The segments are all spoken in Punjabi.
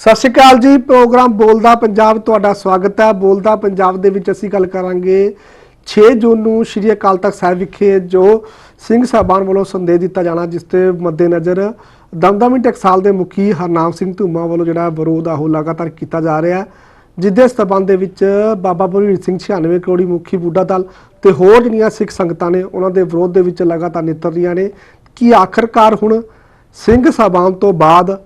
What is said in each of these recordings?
ਸਤਿ ਸ਼੍ਰੀ ਅਕਾਲ ਜੀ, ਪ੍ਰੋਗਰਾਮ ਬੋਲਦਾ ਪੰਜਾਬ ਤੁਹਾਡਾ ਸਵਾਗਤ ਹੈ। ਬੋਲਦਾ ਪੰਜਾਬ ਦੇ ਵਿੱਚ ਅਸੀਂ ਗੱਲ ਕਰਾਂਗੇ 6 ਜੂਨ ਨੂੰ ਸ਼੍ਰੀ ਅਕਾਲ ਤਖਤ ਸਾਹਿਬ ਵਿਖੇ ਜੋ ਸਿੰਘ ਸਾਹਿਬਾਨ ਵੱਲੋਂ ਸੰਦੇਸ਼ ਦਿੱਤਾ ਜਾਣਾ, ਜਿਸ ਤੇ ਮੱਦੇਨਜ਼ਰ ਦਮਦਮੀ ਟਕਸਾਲ ਦੇ ਮੁਖੀ ਹਰਨਾਮ ਸਿੰਘ ਧੂਮਾ ਵੱਲੋਂ ਜਿਹੜਾ ਵਿਰੋਧ ਆ, ਉਹ ਲਗਾਤਾਰ ਕੀਤਾ ਜਾ ਰਿਹਾ ਹੈ। ਜਿੱਦੇ ਸਬੰਧ ਦੇ ਵਿੱਚ ਬਾਬਾ ਬਲਵੀਰ ਸਿੰਘ 96 ਕਰੋੜੀ ਮੁਖੀ ਬੁੱਢਾ ਦਲ ਤੇ ਹੋਰ ਜਿਹੜੀਆਂ ਸਿੱਖ ਸੰਗਤਾਂ ਨੇ, ਉਹਨਾਂ ਦੇ ਵਿਰੋਧ ਦੇ ਵਿੱਚ ਲਗਾਤਾਰ ਨਿੱਤਰ ਰਹੀਆਂ ਨੇ। ਕਿ ਆਖਰਕਾਰ ਹੁਣ ਸਿੰਘ ਸਾਹਿਬਾਨ ਤੋਂ ਬਾਅਦ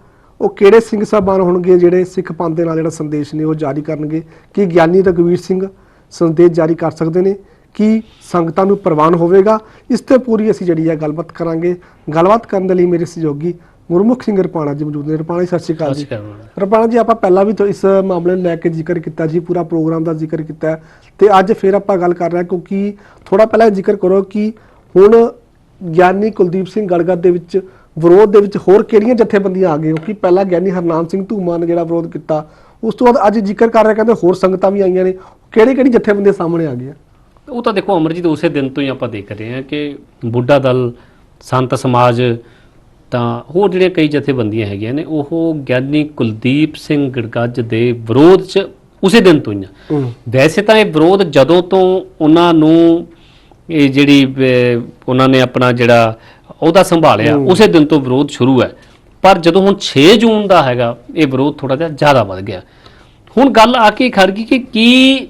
ਉਹ ਕਿਹੜੇ ਸਿੰਘ ਸਾਹਿਬਾਨ ਹੋਣਗੇ ਜਿਹੜੇ ਸਿੱਖ ਪੰਥ ਦੇ ਨਾਲ ਜਿਹੜਾ ਸੰਦੇਸ਼ ਨੇ ਉਹ ਜਾਰੀ ਕਰਨਗੇ? ਕਿ ਗਿਆਨੀ ਰਗਵੀਰ ਸਿੰਘ ਸੰਦੇਸ਼ ਜਾਰੀ ਕਰ ਸਕਦੇ ਨੇ? ਕਿ ਸੰਗਤਾਂ ਨੂੰ ਪ੍ਰਵਾਨ ਹੋਵੇਗਾ? ਇਸ ਤੇ ਪੂਰੀ ਅਸੀਂ ਜਿਹੜੀ ਹੈ ਗੱਲਬਾਤ ਕਰਾਂਗੇ। ਗੱਲਬਾਤ ਕਰਨ ਦੇ ਲਈ ਮੇਰੇ ਸਹਿਯੋਗੀ ਗੁਰਮੁਖ ਸਿੰਘ ਰਪਾਣਾ ਜੀ ਮੌਜੂਦ ਨੇ। ਰਪਾਣਾ ਜੀ ਸਤਿ ਸ਼੍ਰੀ ਅਕਾਲ ਜੀ। ਰਪਾਣਾ ਜੀ ਆਪਾਂ ਪਹਿਲਾਂ ਵੀ ਤਾਂ ਇਸ ਮਾਮਲੇ ਨੂੰ ਲੈ ਕੇ ਜ਼ਿਕਰ ਕੀਤਾ ਜੀ ਪੂਰਾ ਪ੍ਰੋਗਰਾਮ ਦਾ ਜ਼ਿਕਰ ਕੀਤਾ। ਤੇ ਅੱਜ ਫਿਰ ਆਪਾਂ ਗੱਲ ਕਰ ਰਹੇ ਹਾਂ ਕਿਉਂਕਿ ਥੋੜਾ ਪਹਿਲਾਂ ਜ਼ਿਕਰ ਕਰੋ ਕਿ ਹੁਣ ਗਿਆਨੀ ਕੁਲਦੀਪ ਸਿੰਘ ਗੜਗੜ ਦੇ ਵਿੱਚ ਵਿਰੋਧ ਦੇ ਵਿੱਚ ਹੋਰ ਕਿਹੜੀਆਂ ਜਥੇਬੰਦੀਆਂ ਆ ਗਈਆਂ? ਕਿਉਂਕਿ ਪਹਿਲਾਂ ਗਿਆਨੀ ਹਰਨਾਮ ਸਿੰਘ ਧੂਮਾ ਨੇ ਜਿਹੜਾ ਵਿਰੋਧ ਕੀਤਾ ਉਸ ਤੋਂ ਬਾਅਦ ਅੱਜ ਜ਼ਿਕਰ ਕਰ ਰਹੇ ਕਹਿੰਦੇ ਹੋਰ ਸੰਗਤਾਂ ਵੀ ਆਈਆਂ ਨੇ। ਕਿਹੜੀ ਕਿਹੜੀ ਜਥੇਬੰਦੀਆਂ ਸਾਹਮਣੇ ਆ ਗਈਆਂ? ਉਹ ਤਾਂ ਦੇਖੋ ਅਮਰਜੀਤ ਉਸੇ ਦਿਨ ਤੋਂ ਹੀ ਆਪਾਂ ਦੇਖ ਰਹੇ ਹਾਂ ਕਿ ਬੁੱਢਾ ਦਲ ਸੰਤ ਸਮਾਜ ਤਾਂ ਹੋਰ ਜਿਹੜੀਆਂ ਕਈ ਜਥੇਬੰਦੀਆਂ ਹੈਗੀਆਂ ਨੇ ਉਹ ਗਿਆਨੀ ਕੁਲਦੀਪ ਸਿੰਘ ਗੜਗੱਜ ਦੇ ਵਿਰੋਧ 'ਚ ਉਸੇ ਦਿਨ ਤੋਂ ਹੀ ਆ। ਵੈਸੇ ਤਾਂ ਇਹ ਵਿਰੋਧ ਜਦੋਂ ਤੋਂ ਉਹਨਾਂ ਨੂੰ ਇਹ ਜਿਹੜੀ ਉਹਨਾਂ ਨੇ ਆਪਣਾ ਜਿਹੜਾ ਉਹਦਾ ਸੰਭਾਲਿਆ। ਉਸੇ ਦਿਨ ਤੋਂ ਵਿਰੋਧ ਸ਼ੁਰੂ ਹੈ। ਪਰ ਜਦੋਂ ਹੁਣ 6 ਜੂਨ ਦਾ ਹੈਗਾ ਇਹ ਵਿਰੋਧ ਥੋੜਾ ਜਿਹਾ ਜ਼ਿਆਦਾ ਵੱਧ ਗਿਆ। ਹੁਣ ਗੱਲ ਆ ਕੇ ਖੜ ਗਈ ਕਿ ਕੀ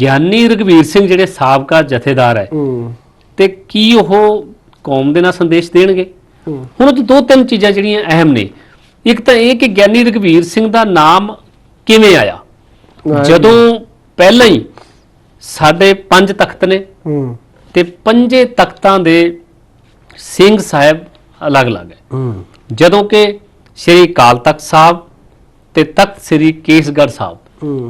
ਗਿਆਨੀ ਰਗਵੀਰ ਸਿੰਘ ਜਿਹੜੇ ਸਾਬਕਾ ਜਥੇਦਾਰ ਹੈ ਤੇ ਕੀ ਉਹ ਕੌਮ ਦੇ ਨਾਲ ਸੰਦੇਸ਼ ਦੇਣਗੇ? ਹੁਣ ਉਹ ਦੋ ਤਿੰਨ ਚੀਜ਼ਾਂ ਜਿਹੜੀਆਂ ਅਹਿਮ ਨੇ। ਇੱਕ ਤਾਂ ਇਹ ਕਿ ਗਿਆਨੀ ਰਗਵੀਰ ਸਿੰਘ ਦਾ ਨਾਮ ਕਿਵੇਂ ਆਇਆ? ਜਦੋਂ ਪਹਿਲਾਂ ਹੀ ਸਾਡੇ ਪੰਜ ਤਖਤ ਨੇ ਤੇ ਪੰਜੇ ਤਖਤਾਂ ਦੇ ਸਿੰਘ ਸਾਹਿਬ ਅਲੱਗ-ਅਲੱਗ ਹੈ। ਹੂੰ। ਜਦੋਂ ਕਿ ਸ੍ਰੀ ਅਕਾਲ ਤਖਤ ਸਾਹਿਬ ਤੇ ਤਖਤ ਸ੍ਰੀ ਕੇਸਗੜ੍ਹ ਸਾਹਿਬ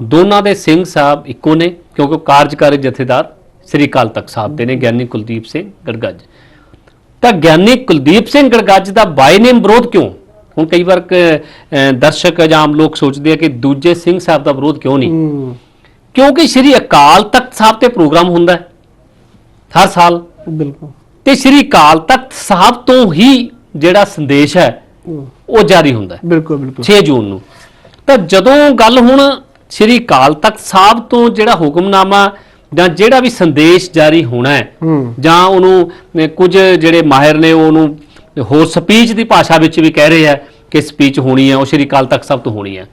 ਦੋਨਾਂ ਦੇ ਸਿੰਘ ਸਾਹਿਬ ਇੱਕੋ ਨੇ ਕਿਉਂਕਿ ਕਾਰਜਕਾਰੀ ਜਥੇਦਾਰ ਸ੍ਰੀ ਅਕਾਲ ਤਖਤ ਸਾਹਿਬ ਦੇ ਨੇ ਗਿਆਨੀ ਕੁਲਦੀਪ ਸਿੰਘ ਗੜਗੱਜ। ਤਾਂ ਗਿਆਨੀ ਕੁਲਦੀਪ ਸਿੰਘ ਗੜਗੱਜ ਦਾ ਬਾਈ ਨੇਮ ਵਿਰੋਧ ਕਿਉਂ? ਹੁਣ ਕਈ ਵਾਰ ਦਰਸ਼ਕ ਜਾਂ ਆਮ ਲੋਕ ਸੋਚਦੇ ਆ ਕਿ ਦੂਜੇ ਸਿੰਘ ਸਾਹਿਬ ਦਾ ਵਿਰੋਧ ਕਿਉਂ ਨਹੀਂ? ਕਿਉਂਕਿ ਸ੍ਰੀ ਅਕਾਲ ਤਖਤ ਸਾਹਿਬ ਤੇ ਪ੍ਰੋਗਰਾਮ ਹੁੰਦਾ ਹੈ ਹਰ ਸਾਲ। ਬਿਲਕੁਲ। ਤੇ ਸ੍ਰੀ ਅਕਾਲ ਤਖਤ ਸਾਹਿਬ ਤੋਂ ਹੀ ਜਿਹੜਾ ਸੰਦੇਸ਼ ਹੈ ਉਹ ਜਾਰੀ ਹੁੰਦਾ ਹੈ। ਬਿਲਕੁਲ ਬਿਲਕੁਲ। 6 ਜੂਨ ਨੂੰ। ਤਾਂ ਜਦੋਂ ਗੱਲ ਹੁਣ ਸ੍ਰੀ ਅਕਾਲ ਤਖਤ ਸਾਹਿਬ ਤੋਂ ਜਿਹੜਾ ਹੁਕਮਨਾਮਾ ਜਾਂ ਜਿਹੜਾ ਵੀ ਸੰਦੇਸ਼ ਜਾਰੀ ਹੋਣਾ ਹੈ ਜਾਂ ਉਹਨੂੰ ਕੁਝ ਜਿਹੜੇ ਮਾਹਿਰ ਨੇ ਉਹ ਉਹਨੂੰ ਹੋਰ ਸਪੀਚ ਦੀ ਭਾਸ਼ਾ ਵਿੱਚ ਵੀ ਕਹਿ ਰਹੇ ਆ ਕਿ ਸਪੀਚ ਹੋਣੀ ਹੈ ਉਹ ਸ੍ਰੀ ਅਕਾਲ ਤਖਤ ਸਾਹਿਬ ਤੋਂ ਹੋਣੀ ਹੈ।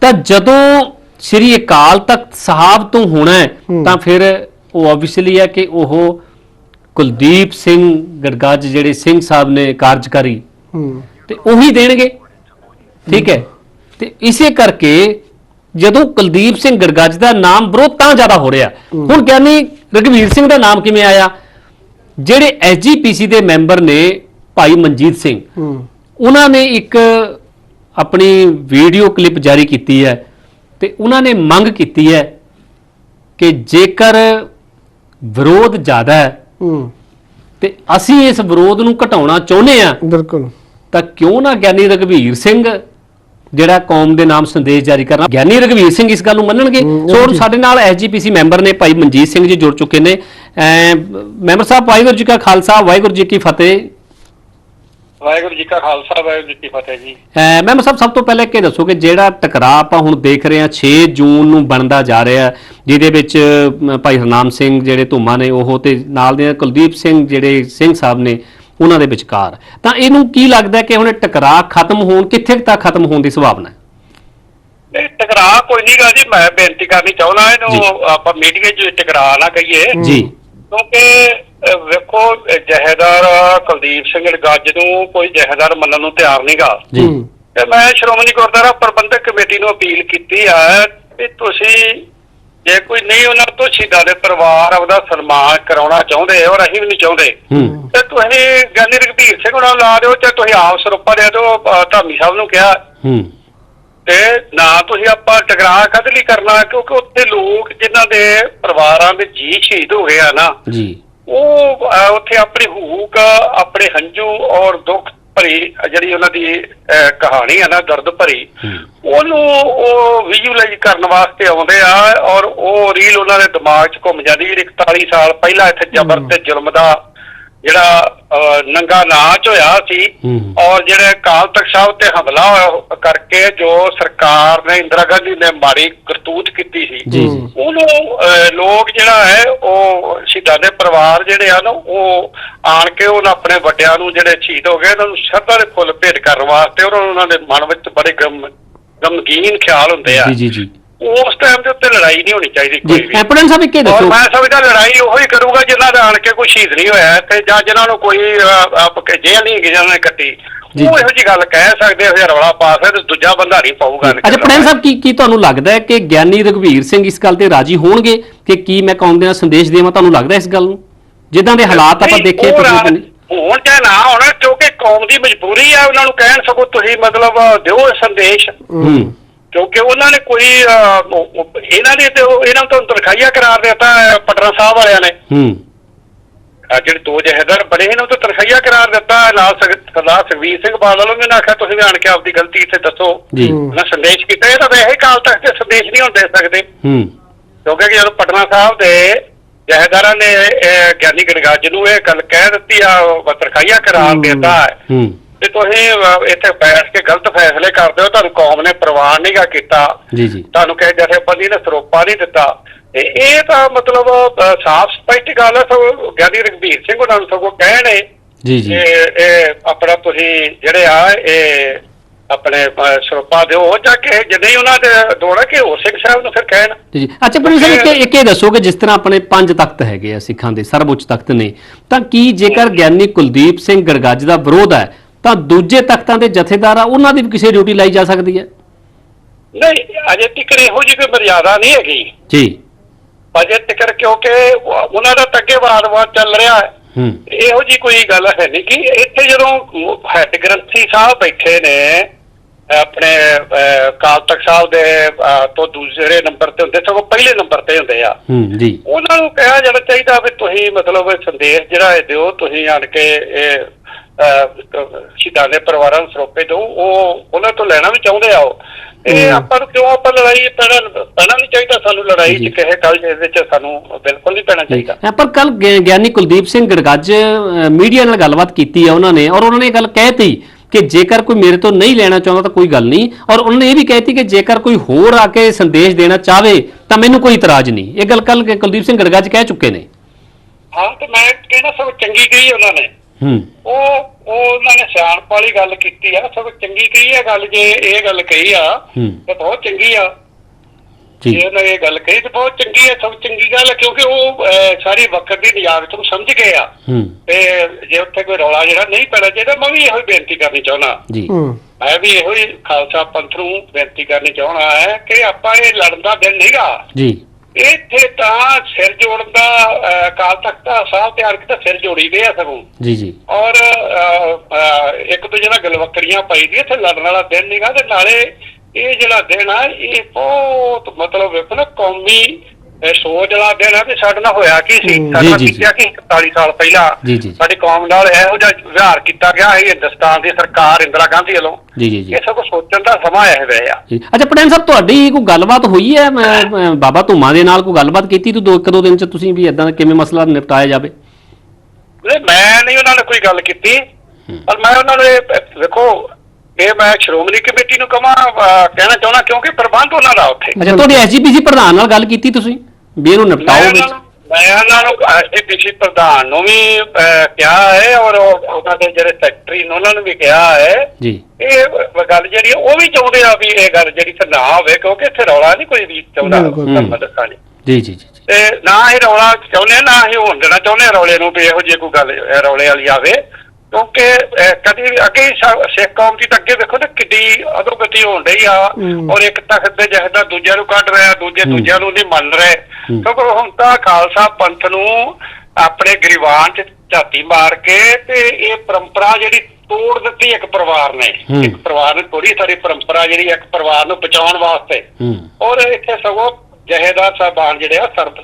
ਤਾਂ ਜਦੋਂ ਸ੍ਰੀ ਅਕਾਲ ਤਖਤ ਸਾਹਿਬ ਤੋਂ ਹੋਣਾ। ਤਾਂ ਫਿਰ ਉਹ ਆਬਵੀਅਸਲੀ ਹੈ ਕਿ ਉਹ ਕੁਲਦੀਪ ਸਿੰਘ ਗੜਗੱਜ ਜਿਹੜੇ ਸਿੰਘ ਸਾਹਿਬ ਨੇ ਕਾਰਜਕਾਰੀ ਹੂੰ ਤੇ ਉਹੀ ਦੇਣਗੇ। ਠੀਕ ਹੈ। ਤੇ ਇਸੇ ਕਰਕੇ ਜਦੋਂ ਕੁਲਦੀਪ ਸਿੰਘ ਗੜਗੱਜ ਦਾ ਨਾਮ ਵਿਰੋਧ ਤਾਂ ਜ਼ਿਆਦਾ ਹੋ ਰਿਹਾ। ਹੁਣ ਗਿਆਨੀ ਰਗਵੀਰ ਸਿੰਘ ਦਾ ਨਾਮ ਕਿਵੇਂ ਆਇਆ? ਜਿਹੜੇ ਐਸਜੀਪੀਸੀ ਦੇ ਮੈਂਬਰ ਨੇ ਭਾਈ ਮਨਜੀਤ ਸਿੰਘ, ਉਹਨਾਂ ਨੇ ਇੱਕ ਆਪਣੀ ਵੀਡੀਓ ਕਲਿੱਪ ਜਾਰੀ ਕੀਤੀ ਹੈ ਤੇ ਉਹਨਾਂ ਨੇ ਮੰਗ ਕੀਤੀ ਹੈ ਕਿ ਜੇਕਰ ਵਿਰੋਧ ਜ਼ਿਆਦਾ ਹੈ ਹੂੰ। ਤੇ ਅਸੀਂ ਇਸ ਵਿਰੋਧ ਨੂੰ ਘਟਾਉਣਾ ਚਾਹੁੰਦੇ ਆ ਬਿਲਕੁਲ। ਤਾਂ ਕਿਉਂ ਨਾ ਗਿਆਨੀ ਰਗਵੀਰ ਸਿੰਘ ਜਿਹੜਾ ਕੌਮ ਦੇ ਨਾਮ ਸੰਦੇਸ਼ ਜਾਰੀ ਕਰਨਾ ਗਿਆਨੀ ਰਗਵੀਰ ਸਿੰਘ ਇਸ ਗੱਲ ਨੂੰ ਮੰਨਣਗੇ? ਸੋ। ਸਾਡੇ ਨਾਲ ਐਸਜੀਪੀਸੀ ਮੈਂਬਰ ਨੇ ਭਾਈ ਮਨਜੀਤ ਸਿੰਘ ਜੀ ਜੁੜ ਚੁੱਕੇ ਨੇ। ਮੈਂਬਰ ਸਾਹਿਬ ਵਾਹਿਗੁਰੂ ਜੀ ਕਾ ਖਾਲਸਾ ਵਾਹਿਗੁਰੂ ਜੀ ਕੀ ਫਤਿਹ। ਵਾਹਿਗੁਰੂ ਜੀ ਕਾ ਖਾਲਸਾ ਵਾਹਿਗੁਰੂ ਜੀ ਕੀ ਫਤਿਹ ਜੀ। ਮੈਂਬਰ ਸਾਹਿਬ ਸਭ ਤੋਂ ਪਹਿਲਾਂ ਇਹ ਦੱਸੋ ਕਿ ਜਿਹੜਾ ਟਕਰਾਅ ਆਪਾਂ ਹੁਣ ਦੇਖ ਰਹੇ ਹਾਂ 6 ਜੂਨ ਨੂੰ ਬਣਦਾ ਜਾ ਰਿਹਾ ਜਿਹਦੇ ਵਿੱਚ ਭਾਈ ਹਰਨਾਮ ਸਿੰਘ ਜਿਹੜੇ ਧੂਮਾ ਨੇ ਉਹ ਤੇ ਨਾਲ ਦੇ ਕੁਲਦੀਪ ਸਿੰਘ ਜਿਹੜੇ ਸਿੰਘ ਸਾਹਿਬ ਨੇ ਉਹਨਾਂ ਦੇ ਵਿਚਕਾਰ। ਤਾਂ ਇਹਨੂੰ ਕੀ ਲੱਗਦਾ ਕਿ ਹੁਣ ਇਹ ਟਕਰਾਅ ਖਤਮ ਹੋਣ ਕਿੱਥੇ ਕੁ ਤੱਕ ਖਤਮ ਹੋਣ ਦੀ ਸੰਭਾਵਨਾ ਹੈ? ਇਹ ਟਕਰਾਅ ਕੋਈ ਨਹੀਂਗਾ ਜੀ ਮੈਂ ਬੇਨਤੀ ਕਰਨੀ ਚਾਹੁੰਦਾ। ਇਹਨੂੰ ਆਪਾਂ ਮੀਡੀਆ 'ਚ ਟਕਰਾਅ ਨਾ ਕਹੀਏ। ਜੀ। ਕਿਉਂਕਿ ਵੇਖੋ ਜਹੇਦਾਰ ਕੁਲਦੀਪ ਸਿੰਘ ਗੱਜ ਨੂੰ ਕੋਈ ਜਹੇਦਾਰ ਮੰਨਣ ਨੂੰ ਤਿਆਰ ਨਹੀਂਗਾ ਜੀ। ਤੇ ਮੈਂ ਸ਼੍ਰੋਮਣੀ ਗੁਰਦੁਆਰਾ ਪ੍ਰਬੰਧਕ ਕਮੇਟੀ ਨੂੰ ਅਪੀਲ ਕੀਤੀ ਆ ਵੀ ਤੁਸੀਂ ਜੇ ਕੋਈ ਨਹੀਂ ਉਹਨਾਂ ਤੋਂ ਸ਼ਹੀਦਾਂ ਦੇ ਪਰਿਵਾਰ ਆਪਦਾ ਸਨਮਾਨ ਕਰਾਉਣਾ ਚਾਹੁੰਦੇ ਔਰ ਅਸੀਂ ਵੀ ਨਹੀਂ ਚਾਹੁੰਦੇ। ਤੇ ਤੁਸੀਂ ਗਿਆਨੀ ਰਘਬੀਰ ਸਿੰਘ ਉਹਨਾਂ ਨੂੰ ਲਾ ਦਿਓ ਤੇ ਤੁਸੀਂ ਆਪ ਸਰੋਪਾ ਦੇ ਦਿਓ ਧਾਮੀ ਸਾਹਿਬ ਨੂੰ ਕਿਹਾ। ਹੂੰ। ਤੇ ਨਾ ਤੁਸੀਂ ਆਪਾਂ ਟਕਰਾਅ ਕਦ ਲਈ ਕਰਨਾ ਕਿਉਂਕਿ ਉੱਥੇ ਲੋਕ ਜਿਨ੍ਹਾਂ ਦੇ ਪਰਿਵਾਰਾਂ ਦੇ ਜੀ ਸ਼ਹੀਦ ਹੋ ਗਏ ਆ ਨਾ ਜੀ ਉਹ ਉੱਥੇ ਆਪਣੀ ਹੂਕ ਆਪਣੇ ਹੰਝੂ ਔਰ ਦੁੱਖ ਭਰੀ ਜਿਹੜੀ ਉਹਨਾਂ ਦੀ ਕਹਾਣੀ ਆ ਨਾ ਦਰਦ ਭਰੀ। ਉਹਨੂੰ ਉਹ ਵਿਜ਼ੂਅਲਾਈਜ਼ ਕਰਨ ਵਾਸਤੇ ਆਉਂਦੇ ਆ ਔਰ ਉਹ ਰੀਲ ਉਹਨਾਂ ਦੇ ਦਿਮਾਗ 'ਚ ਘੁੰਮ ਜਾਂਦੀ ਜਿਹੜੀ 41 ਸਾਲ ਪਹਿਲਾਂ ਇੱਥੇ ਜ਼ਬਰ ਤੇ ਜ਼ੁਲਮ ਦਾ ਜਿਹੜਾ ਨੰਗਾ ਨਾਚ ਹੋਇਆ ਸੀ। ਔਰ ਜਿਹੜੇ ਅਕਾਲ ਤਖਤ ਸਾਹਿਬ ਤੇ ਹਮਲਾ ਕਰਕੇ ਜੋ ਸਰਕਾਰ ਨੇ ਇੰਦਰਾ ਗਾਂਧੀ ਨੇ ਮਾਰੀ ਕਰਤੂਤ ਕੀਤੀ ਸੀ ਉਹਨੂੰ ਲੋਕ ਜਿਹੜਾ ਹੈ ਉਹ ਸ਼ਹੀਦਾਂ ਦੇ ਪਰਿਵਾਰ ਜਿਹੜੇ ਆ ਨਾ ਉਹ ਆਣ ਕੇ ਉਹਨਾਂ ਆਪਣੇ ਵੱਡਿਆਂ ਨੂੰ ਜਿਹੜੇ ਸ਼ਹੀਦ ਹੋ ਗਏ ਉਹਨਾਂ ਨੂੰ ਸ਼ਰਧਾ ਦੇ ਫੁੱਲ ਭੇਟ ਕਰਨ ਵਾਸਤੇ ਉਹਨਾਂ ਦੇ ਮਨ ਵਿੱਚ ਬੜੇ ਗਮ ਗਮਗੀਨ ਖਿਆਲ ਹੁੰਦੇ ਆ। ਜੀ ਜੀ ਜੀ। ਉਸ ਟਾਈਮ ਦੇ ਉੱਤੇ ਲੜਾਈ ਨਹੀਂ ਹੋਣੀ ਚਾਹੀਦੀ ਕੋਈ ਵੀ। ਐਪੜਨ ਸਾਹਿਬ ਇੱਕ ਔਰ ਦੱਸੋ। ਮੈਂ ਸਮਝਦਾ ਲੜਾਈ ਉਹੀ ਕਰੂਗਾ ਜਿਨ੍ਹਾਂ ਦਾ ਆਣ ਕੇ ਕੋਈ ਸ਼ਹੀਦ ਨਹੀਂ ਹੋਇਆ ਤੇ ਜਾਂ ਜਿਨ੍ਹਾਂ ਨੂੰ ਕੋਈ ਅਹ, ਆਪ ਕੇ ਜੇਲ੍ਹ ਨਹੀਂ ਗਈ ਜਿਹਨਾਂ ਨੇ ਕੱਟੀ ਜੀ। ਉਹ ਇਹੋ ਜੀ ਗੱਲ ਕਹਿ ਸਕਦੇ ਹੋ ਜਾਂ ਰੌਲਾ ਪਾ ਸਕਦੇ ਤੇ ਦੂਜਾ ਨਹੀਂ ਪਾਊਗਾ ਅੱਛਾ ਪੜੈਨ ਸਾਹਿਬ ਕੀ ਕੀ ਤੁਹਾਨੂੰ ਲੱਗਦਾ ਹੈ ਕਿ ਗਿਆਨੀ ਰਘਵੀਰ ਸਿੰਘ ਇਸ ਗੱਲ ਤੇ ਰਾਜੀ ਹੋਣਗੇ ਕਿ ਕੀ ਮੈਂ ਕੌਮ ਦੇ ਨਾਲ ਸੰਦੇਸ਼ ਦੇਵਾਂ? ਤੁਹਾਨੂੰ ਲੱਗਦਾ ਇਸ ਗੱਲ ਨੂੰ? ਜਿੱਦਾਂ ਦੇ ਹਾਲਾਤ ਆਪਾਂ ਦੇਖੇ ਦਿਨ ਹੋਣ ਚਾਹੇ ਨਾ ਹੋਣ ਕਿਉਂਕਿ ਕੌਮ ਦੀ ਮਜਬੂਰੀ ਆ ਉਹਨਾਂ ਨੂੰ ਕਹਿਣ ਸਗੋਂ ਤੁਸੀਂ ਮਤਲਬ ਦਿਓ ਇਹ ਸੰਦੇਸ਼। ਹੂੰ। ਕਿਉਂਕਿ ਉਹਨਾਂ ਨੇ ਕੋਈ ਇਹਨਾਂ ਨੇ ਤੇ ਇਹਨਾਂ ਨੂੰ ਤਾਂ ਤਨਖਾਹੀਆ ਕਰਾਰ ਦਿੱਤਾ ਪਟਨਾ ਸਾਹਿਬ ਵਾਲਿਆਂ ਨੇ। ਹੂੰ। ਆਹ ਜਿਹੜੇ ਦੋ ਜਹੇਦਾਰ ਬਣੇ ਇਹਨਾਂ ਨੂੰ ਤਾਂ ਤਨਖਾਹੀਆ ਕਰਾਰ ਦਿੱਤਾ ਸਗ- ਸਰਦਾਰ ਸੁਖਬੀਰ ਸਿੰਘ ਬਾਦਲ ਨੂੰ ਵੀ ਆਖਿਆ ਤੁਸੀਂ ਵੀ ਆਣ ਕੇ ਆਪਦੀ ਗਲਤੀ ਇੱਥੇ ਦੱਸੋ। ਜੀ। ਉਹਨਾਂ ਸੰਦੇਸ਼ ਕੀਤਾ ਇਹ ਤਾਂ ਵੈਸੇ ਹੀ ਕਾਲ ਤੱਕ ਤੇ ਸੰਦੇਸ਼ ਨਹੀਂ ਹੁੰਦੇ ਸਕਦੇ। ਹੂੰ। ਕਿਉਂਕਿ ਜਦੋਂ ਪਟਨਾ ਸਾਹਿਬ ਦੇ ਜਹੇਦਾਰਾਂ ਨੇ ਗਿਆਨੀ ਗਣਗਾਜ ਨੂੰ ਇਹ ਗੱਲ ਕਹਿ ਦਿੱਤੀ ਆ ਉਹ ਤਨਖਾਹੀਆ ਕਰਾਰ ਦਿੱਤਾ ਹੈ। ਹੂੰ। ਤੇ ਤੁਸੀਂ ਅਹ, ਇੱਥੇ ਬੈਠ ਕੇ ਗਲਤ ਫੈਸਲੇ ਕਰਦੇ ਹੋ ਤੁਹਾਨੂੰ ਕੌਮ ਨੇ ਪ੍ਰਵਾਨ ਨਹੀਂਗਾ ਕੀਤਾ। ਜੀ ਜੀ। ਤੁਹਾਨੂੰ ਕਿਸੇ ਜਥੇਬੰਦੀ ਨੇ ਸਰੋਪਾ ਨਹੀਂ ਦਿੱਤਾ। ਤੇ ਇਹ ਤਾਂ ਮਤਲਬ ਸਾਫ਼ ਸਪਸ਼ਟ ਗੱਲ ਹੈ ਸਗੋਂ ਗਿਆਨੀ ਰਘਬੀਰ ਸਿੰਘ ਉਹਨਾਂ ਨੂੰ ਸਗੋਂ ਕਹਿਣੇ ਜੀ ਜੀ। ਇਹ ਇਹ ਆਪਣਾ ਤੁਸੀਂ ਜਿਹੜੇ ਆ ਇਹ ਆਪਣੇ ਅਹ, ਸਰੋਪਾ ਦਿਓ ਜਾਂ ਕਿ ਜੇ ਨਹੀਂ ਉਹਨਾਂ ਦੇ ਦੋੜਾ ਕਿ ਹੋ ਸਿੰਘ ਸਾਹਿਬ ਨੂੰ ਫਿਰ ਕਹਿਣ। ਜੀ ਜੀ। ਅੱਛਾ ਪਰ ਸਾਹਿਬ ਇੱਕ ਇੱਕ ਇਹ ਦੱਸੋ ਕਿ ਜਿਸ ਤਰ੍ਹਾਂ ਆਪਣੇ ਪੰਜ ਤਖਤ ਹੈਗੇ ਆ ਸਿੱਖਾਂ ਦੇ ਸਰਵਉੱਚ ਤਖਤ ਨੇ ਤਾਂ ਕੀ ਜੇਕਰ ਗਿਆਨੀ ਕੁਲਦੀਪ ਸਿੰਘ ਗੜਗੱਜ ਦਾ ਵਿਰੋਧ ਹੈ ਤਾਂ ਦੂਜੇ ਤਖਤਾਂ ਦੇ ਜਥੇਦਾਰ ਆ ਉਹਨਾਂ ਦੀ ਵੀ ਕਿਸੇ ਡਿਊਟੀ ਲਾਈ ਜਾ ਸਕਦੀ ਹੈ? ਨਹੀਂ ਅਜੇ ਤੱਕ ਇਹੋ ਜਿਹੀ ਕੋਈ ਮਰਿਆਦਾ ਨਹੀਂ ਹੈਗੀ। ਜੀ। ਅਜੇ ਤੱਕ ਕਿਉਂਕਿ ਉਹ- ਉਹਨਾਂ ਦਾ ਤਾਂ ਅੱਗੇ ਵਾਦ-ਵਾਦ ਚੱਲ ਰਿਹਾ ਹੈ। ਹੂੰ। ਇਹੋ ਜੀ ਕੋਈ ਗੱਲ ਹੈ ਨਹੀਂ ਕਿ ਇੱਥੇ ਜਦੋਂ ਹੈਡ ਗ੍ਰੰਥੀ ਸਾਹਿਬ ਬੈਠੇ ਨੇ ਆਪਣੇ ਅਹ, ਅਕਾਲ ਤਖਤ ਸਾਹਿਬ ਦੇ ਅਹ, ਤੋਂ ਦੂਸਰੇ ਨੰਬਰ ਤੇ ਹੁੰਦੇ ਸਗੋਂ ਪਹਿਲੇ ਨੰਬਰ ਤੇ ਹੁੰਦੇ ਆ। ਹੂੰ ਜੀ। ਉਹਨਾਂ ਨੂੰ ਕਿਹਾ ਜਾਣਾ ਚਾਹੀਦਾ ਵੀ ਤੁਸੀਂ ਮਤਲਬ ਸੰਦੇਸ਼ ਜਿਹੜਾ ਇਹ ਦਿਓ ਤੁਸੀਂ ਆਣ ਕੇ ਇਹ ਸ਼ਹੀਦਾਂ ਦੇ ਪਰਿਵਾਰਾਂ ਨੂੰ ਸਰੋਪੇ ਦਿਓ ਉਹ ਉਹਨਾਂ ਤੋਂ ਲੈਣਾ ਵੀ ਚਾਹੁੰਦੇ ਆ ਉਹ। ਇਹ ਆਪਾਂ ਨੂੰ ਕਿਉਂ ਆਪਾਂ ਲੜਾਈ ਪੈਣਾ ਪੈਣਾ ਨਹੀਂ ਚਾਹੀਦਾ ਸਾਨੂੰ ਲੜਾਈ। ਚ ਕਿਸੇ ਗੱਲ ਦੇ ਵਿੱਚ ਸਾਨੂੰ ਬਿਲਕੁਲ ਨਹੀਂ ਪੈਣਾ ਚਾਹੀਦਾ। ਪਰ ਕੱਲ ਗਿਆਨੀ ਕੁਲਦੀਪ ਸਿੰਘ ਗੜਗੱਜ ਮੀਡੀਆ ਨਾਲ ਗੱਲਬਾਤ ਕੀਤੀ ਹੈ ਉਹਨਾਂ ਨੇ ਔਰ ਉਹਨਾਂ ਨੇ ਇਹ ਗੱਲ ਕਹਿਤੀ ਕਿ ਜੇਕਰ ਕੋਈ ਮੇਰੇ ਤੋਂ ਨਹੀਂ ਲੈਣਾ ਚਾਹੁੰਦਾ ਤਾਂ ਕੋਈ ਗੱਲ ਨਹੀਂ ਔਰ ਉਹਨਾਂ ਨੇ ਇਹ ਵੀ ਕਹਿਤੀ ਕਿ ਜੇਕਰ ਕੋਈ ਹੋਰ ਆ ਕੇ ਸੰਦੇਸ਼ ਦੇਣਾ ਚਾਹਵੇ ਤਾਂ ਮੈਨੂੰ ਕੋਈ ਇਤਰਾਜ਼ ਨਹੀਂ। ਇਹ ਗੱਲ ਕੱਲ ਕੁਲਦੀਪ ਸਿੰਘ ਗੜਗੱਜ ਕਹਿ ਚੁੱਕੇ ਨੇ। ਹਾਂ ਤੇ ਮੈਂ ਕਹਿੰਦਾ ਸਭ ਚੰਗੀ ਕਹੀ ਉਹਨਾਂ ਨੇ। ਹੂੰ। ਉਹ ਉਹ ਉਹਨਾਂ ਨੇ ਸਿਆਣਪ ਵਾਲੀ ਗੱਲ ਕੀਤੀ ਆ ਸਭ ਚੰਗੀ ਕਹੀ ਆ ਗੱਲ ਜੇ ਇਹ ਗੱਲ ਕਹੀ ਆ ਹੂੰ। ਤੇ ਬਹੁਤ ਚੰਗੀ ਆ। ਜੀ ਜੇ ਉਹਨਾਂ ਨੇ ਇਹ ਗੱਲ ਕਹੀ ਤੇ ਬਹੁਤ ਚੰਗੀ ਆ ਸਭ ਚੰਗੀ ਗੱਲ ਆ ਕਿਉਂਕਿ ਉਹ ਸਾਰੀ ਵਕਤ ਦੀ ਨਿਯਾਤ ਨੂੰ ਸਮਝ ਗਏ ਆ। ਹੂੰ। ਤੇ ਜੇ ਉੱਥੇ ਕੋਈ ਰੌਲਾ ਜਿਹੜਾ ਨਹੀਂ ਪੈਣਾ ਚਾਹੀਦਾ ਮੈਂ ਵੀ ਇਹੋ ਹੀ ਬੇਨਤੀ ਕਰਨੀ ਚਾਹੁੰਦਾ। ਜੀ। ਹੂੰ। ਮੈਂ ਵੀ ਇਹੋ ਹੀ ਖਾਲਸਾ ਪੰਥ ਨੂੰ ਬੇਨਤੀ ਕਰਨੀ ਚਾਹੁੰਦਾ ਹੈ ਕਿ ਆਪਾਂ ਇਹ ਲੜਨ ਦਾ ਦਿਨ ਨਹੀਂਗਾ ਜੀ। ਇੱਥੇ ਤਾਂ ਸਿਰ ਜੋੜਨ ਦਾ ਅਕਾਲ ਤਖਤ ਦਾ ਸਾਹਿਬ ਤਿਆਰ ਕੀਤਾ ਸਿਰ ਜੋੜੀ ਦੇ ਆ ਸਗੋਂ। ਜੀ ਜੀ। ਔਰ ਇੱਕ ਦੂਜੇ ਨਾਲ ਗਲਵਕਰੀਆਂ ਪਾਈ ਦੀ ਇੱਥੇ ਲੜਨ ਵਾਲਾ ਦਿਨ ਨਹੀਂਗਾ ਤੇ ਨਾਲੇ ਇਹ ਜਿਹੜਾ ਦਿਨ ਆ ਇਹ ਬਹੁਤ ਮਤਲਬ ਵੇਖੋ ਨਾ ਕੌਮੀ ਅਹ, ਸੋਚ ਵਾਲਾ ਦਿਨ ਆ ਵੀ ਸਾਡੇ ਨਾਲ ਹੋਇਆ ਕੀ ਸੀ। ਸਾਡੇ ਜੀ, ਜੀ, ਕੀਤਾ ਕੀ 41 ਸਾਲ ਪਹਿਲਾਂ? ਜੀ, ਜੀ। ਸਾਡੀ ਕੌਮ ਨਾਲ ਇਹੋ ਜਿਹਾ ਵਿਵਹਾਰ ਕੀਤਾ ਗਿਆ ਹੈ ਹਿੰਦੁਸਤਾਨ ਦੀ ਸਰਕਾਰ ਇੰਦਰਾ ਗਾਂਧੀ ਵੱਲੋਂ। ਜੀ ਜੀ ਜੀ। ਇਹ ਸਭ ਸੋਚਣ ਦਾ ਸਮਾਂ ਆਇਆ ਹੋਇਆ ਆ ਜੀ। ਅੱਛਾ ਪਟੈਨ ਸਾਹਿਬ ਤੁਹਾਡੀ ਕੋਈ ਗੱਲਬਾਤ ਹੋਈ ਹੈ? ਮੈਂ- ਮੈਂ ਬਾਬਾ ਧੁਮਾ ਦੇ ਨਾਲ ਕੋਈ ਗੱਲਬਾਤ ਕੀਤੀ ਤੂੰ ਦੋ ਇੱਕ ਦੋ ਦਿਨ ਚ ਤੁਸੀਂ ਵੀ ਇਦਾਂ ਕਿਵੇਂ ਮਸਲਾ ਨਿਪਟਾਇਆ ਜਾਵੇ? ਨਹੀਂ ਮੈਂ ਨਹੀਂ ਉਹਨਾਂ ਨਾਲ ਕੋਈ ਗੱਲ ਕੀਤੀ ਪਰ ਮੈਂ ਉਹਨਾਂ ਨੂੰ ਇਹ ਵੇਖੋ ਇਹ ਮੈਂ ਸ਼੍ਰੋਮਣੀ ਕਮੇਟੀ ਨੂੰ ਕਮਾ ਕਹਿਣਾ ਚਾਹੁੰਦਾ ਕਿਉਂਕਿ ਪ੍ਰਬੰਧ ਉਹਨਾਂ ਦਾ ਉੱਥੇ। ਅੱਛਾ ਤੁਹਾਡੀ ਐਸਜੀਪੀਸੀ ਪ੍ਰਧਾਨ ਨਾਲ ਗੱਲ ਕੀਤੀ ਤੁਸੀਂ? ਵੀ ਇਹਨੂੰ ਨਿਪਟਾਓ ਵਿੱਚ। ਨੂੰ ਮੈਂ ਉਹਨਾਂ ਨੂੰ ਐਸਟੀਪੀਸੀ ਪ੍ਰਧਾਨ ਨੂੰ ਵੀ ਕਿਹਾ ਹੈ ਔਰ ਉਹ- ਉਹਨਾਂ ਦੇ ਜਿਹੜੇ ਸੈਕਟਰੀ ਨੇ ਉਹਨਾਂ ਨੂੰ ਵੀ ਕਿਹਾ ਹੈ। ਜੀ। ਇਹ ਗੱਲ ਜਿਹੜੀ ਹੈ, ਉਹ ਵੀ ਚਾਹੁੰਦੇ ਆ ਵੀ ਇਹ ਗੱਲ ਜਿਹੜੀ ਤੇ ਨਾ ਹੋਵੇ ਕਿਉਂਕਿ ਇੱਥੇ ਰੌਲਾ ਨਹੀਂ ਕੋਈ ਵੀ ਚਾਹੁੰਦਾ। ਤੁਹਾਨੂੰ ਦੱਸਾਂ ਜੀ। ਜੀ ਜੀ। ਤੇ ਨਾ ਹੀ ਰੌਲਾ ਚਾਹੁੰਦੇ ਨਾ ਹੀ ਹੋਣ ਦੇਣਾ ਚਾਹੁੰਦੇ ਹਾਂ ਰੌਲੇ ਨੂੰ ਵੀ ਇਹੋ ਜਿਹੀ ਕੋਈ ਗੱਲ ਰੌਲੇ ਵਾਲੀ ਆਵੇ। ਕਿਉਂਕਿ ਕਦੀ ਅੱਗੇ ਸਿੱਖ ਕੌਮ ਦੀ ਤਾਂ ਅੱਗੇ ਵੇਖੋ ਨਾ ਕਿੱਡੀ ਅਧੋਗਤੀ ਹੋਣ ਰਹੀ ਆ। ਔਰ ਇੱਕ ਤਖਤ ਦੇ ਜਹਦਾ ਦੂਜਿਆਂ ਨੂੰ ਕੱਢ ਰਿਹਾ ਦੂਜੇ। ਦੂਜਿਆਂ ਨੂੰ ਨਹੀਂ ਮੰਨ ਰਹੇ। ਕਿਉਂਕਿ ਹੁਣ ਤਾਂ ਖਾਲਸਾ ਪੰਥ ਨੂੰ ਆਪਣੇ ਗਰੀਬਾਨ ਚ ਝਾਤੀ ਮਾਰ ਕੇ ਤੇ ਇਹ ਪਰੰਪਰਾ ਜਿਹੜੀ ਤੋੜ ਦਿੱਤੀ ਇੱਕ ਪਰਿਵਾਰ ਨੇ। ਇੱਕ ਪਰਿਵਾਰ ਨੇ ਥੋੜੀ ਸਾਰੀ ਪਰੰਪਰਾ ਜਿਹੜੀ ਇੱਕ ਪਰਿਵਾਰ ਨੂੰ ਬਚਾਉਣ ਵਾਸਤੇ ਔਰ ਇੱਥੇ ਸਗੋਂ ਜਹੇਦਾਰ ਸਾਹਿਬਾਨ ਜਿਹੜੇ ਆ ਸਰਬ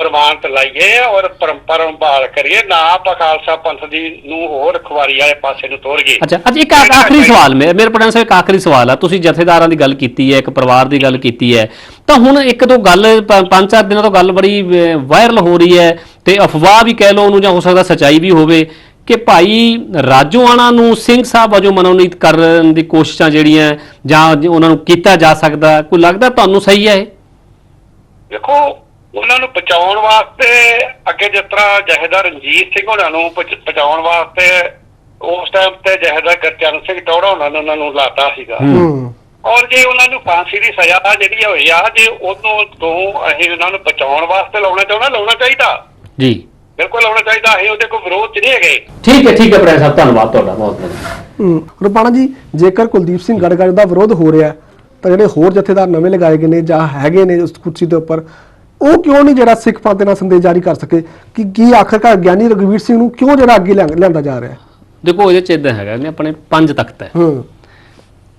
ਪ੍ਰਮਾਣਤ ਲਾਈਏ ਔਰ ਪਰੰਪਰਾ ਨੂੰ ਬਹਾਲ ਕਰੀਏ ਨਾ ਆਪਾਂ ਖਾਲਸਾ ਪੰਥ ਦੀ ਨੂੰ ਹੋਰ ਖਵਾਰੀ ਵਾਲੇ ਪਾਸੇ ਨੂੰ ਤੋਰੀਏ ਅੱਛਾ ਅੱਜ ਇੱਕ ਆਖਰੀ ਸਵਾਲ ਮੇਰੇ ਮੇਰੇ ਪਟਨ ਸਾਹਿਬ ਇੱਕ ਆਖਰੀ ਸਵਾਲ ਆ। ਤੁਸੀਂ ਜਥੇਦਾਰਾਂ ਦੀ ਗੱਲ ਕੀਤੀ ਹੈ ਇੱਕ ਪਰਿਵਾਰ ਦੀ ਗੱਲ ਕੀਤੀ ਹੈ। ਤਾਂ ਹੁਣ ਇੱਕ ਦੋ ਗੱਲ ਪੰਜ ਚਾਰ ਦਿਨਾਂ ਤੋਂ ਗੱਲ ਬੜੀ ਵਾਇਰਲ ਹੋ ਰਹੀ ਹੈ ਤੇ ਅਫਵਾਹ ਵੀ ਕਹਿ ਲਓ ਉਹਨੂੰ ਜਾਂ ਹੋ ਸਕਦਾ ਸਚਾਈ ਵੀ ਹੋਵੇ ਕਿ ਭਾਈ ਰਾਜੋਆਣਾ ਨੂੰ ਸਿੰਘ ਸਾਹਿਬ ਵਜੋਂ ਮਨੋਨੀਤ ਕਰਨ ਦੀ ਕੋਸ਼ਿਸ਼ਾਂ ਜਿਹੜੀਆਂ ਜ- ਉਹਨਾਂ ਨੂੰ ਕੀਤਾ ਜਾ ਸਕਦਾ ਕੋਈ ਲੱਗਦਾ ਤੁਹਾਨੂੰ ਸਹੀ ਹੈ ਇਹ? ਦੇਖੋ ਉਹਨਾਂ ਨੂੰ ਬਚਾਉਣ ਵਾਸਤੇ ਅੱਗੇ ਜਿਸ ਤਰ੍ਹਾਂ ਜਹੇਦਾਰ ਰਣਜੀਤ ਸਿੰਘ ਉਹਨਾਂ ਨੂੰ ਬਚ- ਬਚਾਉਣ ਵਾਸਤੇ ਉਸ ਟਾਈਮ ਤੇ ਜਹੇਦਾਰ ਗੁਰਚਰਨ ਸਿੰਘ ਟੌੜਾ ਉਹਨਾਂ ਨੇ ਉਹਨਾਂ ਨੂੰ ਲਾਤਾ ਸੀਗਾ। ਹੂੰ। ਔਰ ਜੇ ਉਹਨਾਂ ਨੂੰ ਫਾਂਸੀ ਦੀ ਸਜ਼ਾ ਜਿਹੜੀ ਹੋਈ ਆ ਜੇ ਉਹਨੂੰ ਤੋਂ ਅਸੀਂ ਉਹਨਾਂ ਨੂੰ ਬਚਾਉਣ ਵਾਸਤੇ ਲਾਉਣਾ ਚਾਹੁੰਦਾ ਲਾਉਣਾ ਚਾਹੀਦਾ? ਜੀ। ਬਿਲਕੁਲ ਲਾਉਣਾ ਚਾਹੀਦਾ ਅਸੀਂ ਉਹਦੇ ਕੋਈ ਵਿਰੋਧ ਚ ਨਹੀਂ ਹੈਗੇ। ਠੀਕ ਹੈ ਠੀਕ ਹੈ ਪ੍ਰੈਸ ਸਾਹਿਬ ਧੰਨਵਾਦ ਤੁਹਾਡਾ ਬਹੁਤ ਬਹੁਤ ਹੂੰ। ਰੁਪਾਣਾ ਜੀ ਜੇਕਰ ਕੁਲਦੀਪ ਸਿੰਘ ਗੜਗੜ ਦਾ ਵਿਰੋਧ ਹੋ ਰਿਹਾ ਤਾਂ ਜਿਹੜੇ ਹੋਰ ਜਥੇਦਾਰ ਨਵੇਂ ਲਗਾਏ ਗਏ ਨੇ ਜਾਂ ਹੈਗੇ ਨੇ ਉਸ ਕੁਰਸੀ ਦੇ ਉੱਪਰ ਉਹ ਕਿਉਂ ਨਹੀਂ ਜਿਹੜਾ ਸਿੱਖ ਪੰਥ ਦੇ ਨਾਲ ਸੰਦੇਸ਼ ਜਾਰੀ ਕਰ ਸਕੇ? ਕਿ ਕੀ ਆਖਰਕਾਰ ਗਿਆਨੀ ਰਘਵੀਰ ਸਿੰਘ ਨੂੰ ਕਿਉਂ ਜਿਹੜਾ ਅੱਗੇ ਲਿਆਂ- ਲਿਆਂਦਾ ਜਾ ਰਿਹਾ? ਦੇਖੋ ਇਹਦੇ ਚ ਇਦਾਂ ਹੈਗਾ ਨੇ ਆਪਣੇ ਪੰਜ ਤਖਤ ਹੈ। ਹੂੰ।